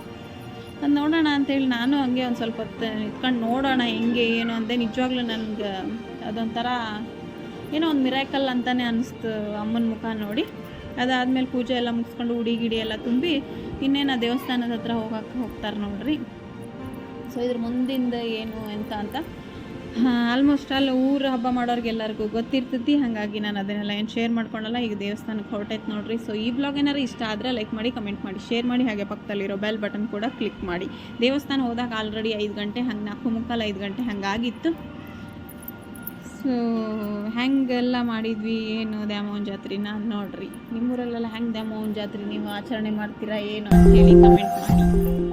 ಅದು ನೋಡೋಣ ಅಂತೇಳಿ ನಾನು ಹಂಗೆ ಒಂದು ಸ್ವಲ್ಪ ಹೊತ್ತು ನಿಂತ್ಕೊಂಡು ನೋಡೋಣ ಹೆಂಗೆ ಏನು ಅಂದೆ ನಿಜವಾಗ್ಲೂ ನನಗೆ ಅದೊಂಥರ ಏನೋ ಒಂದು ಮಿರಾಕಲ್ ಅಂತಲೇ ಅನ್ನಿಸ್ತು ಅಮ್ಮನ ಮುಖ ನೋಡಿ. ಅದಾದಮೇಲೆ ಪೂಜೆ ಎಲ್ಲ ಮುಗಿಸ್ಕೊಂಡು ಉಡಿ ಗಿಡಿ ಎಲ್ಲ ತುಂಬಿ ಇನ್ನೇನು ದೇವಸ್ಥಾನದ ಹತ್ರ ಹೋಗಕ್ಕೆ ಹೋಗ್ತಾರೆ ನೋಡ್ರಿ. ಸೊ ಇದ್ರ ಮುಂದಿಂದ ಏನು ಎಂತ ಅಂತ? ಆಲ್ಮೋಸ್ಟ್ ಅಲ್ಲಿ ಊರು ಹಬ್ಬ ಮಾಡೋರಿಗೆಲ್ಲರಿಗೂ ಗೊತ್ತಿರ್ತೈತಿ. ಹಾಗಾಗಿ ನಾನು ಅದನ್ನೆಲ್ಲ ಏನು ಶೇರ್ ಮಾಡ್ಕೊಳಲ್ಲ ಈಗ ದೇವಸ್ಥಾನಕ್ಕೆ ಹೊರಟೈತೆ ನೋಡ್ರಿ. ಸೊ ಈ ಬ್ಲಾಗ್ ಏನಾರು ಇಷ್ಟ ಆದರೆ ಲೈಕ್ ಮಾಡಿ ಕಮೆಂಟ್ ಮಾಡಿ ಶೇರ್ ಮಾಡಿ. ಹಾಗೆ ಪಕ್ಕದಲ್ಲಿರೋ ಬೆಲ್ ಬಟನ್ ಕೂಡ ಕ್ಲಿಕ್ ಮಾಡಿ. ದೇವಸ್ಥಾನ ಹೋದಾಗ ಆಲ್ರೆಡಿ ಐದು ಗಂಟೆ ಹಂಗೆ ನಾಲ್ಕು ಮುಕ್ಕಾಲು ಐದು ಗಂಟೆ ಹಂಗಾಗಿತ್ತು. ಸೊ ಹೆಂಗೆಲ್ಲ ಮಾಡಿದ್ವಿ? ಏನು ದ್ಯಾಮೋಹನ್ ಜಾತ್ರೆ ನಾನು ನೋಡ್ರಿ. ನಿಮ್ಮೂರಲ್ಲೆಲ್ಲ ಹೆಂಗೆ ದ್ಯಾಮೋಹನ್ ಜಾತ್ರೆ? ನೀವು ಆಚರಣೆ ಮಾಡ್ತೀರಾ, ಏನು ಅಂತ ಹೇಳಿ ಕಮೆಂಟ್ ಮಾಡಿ.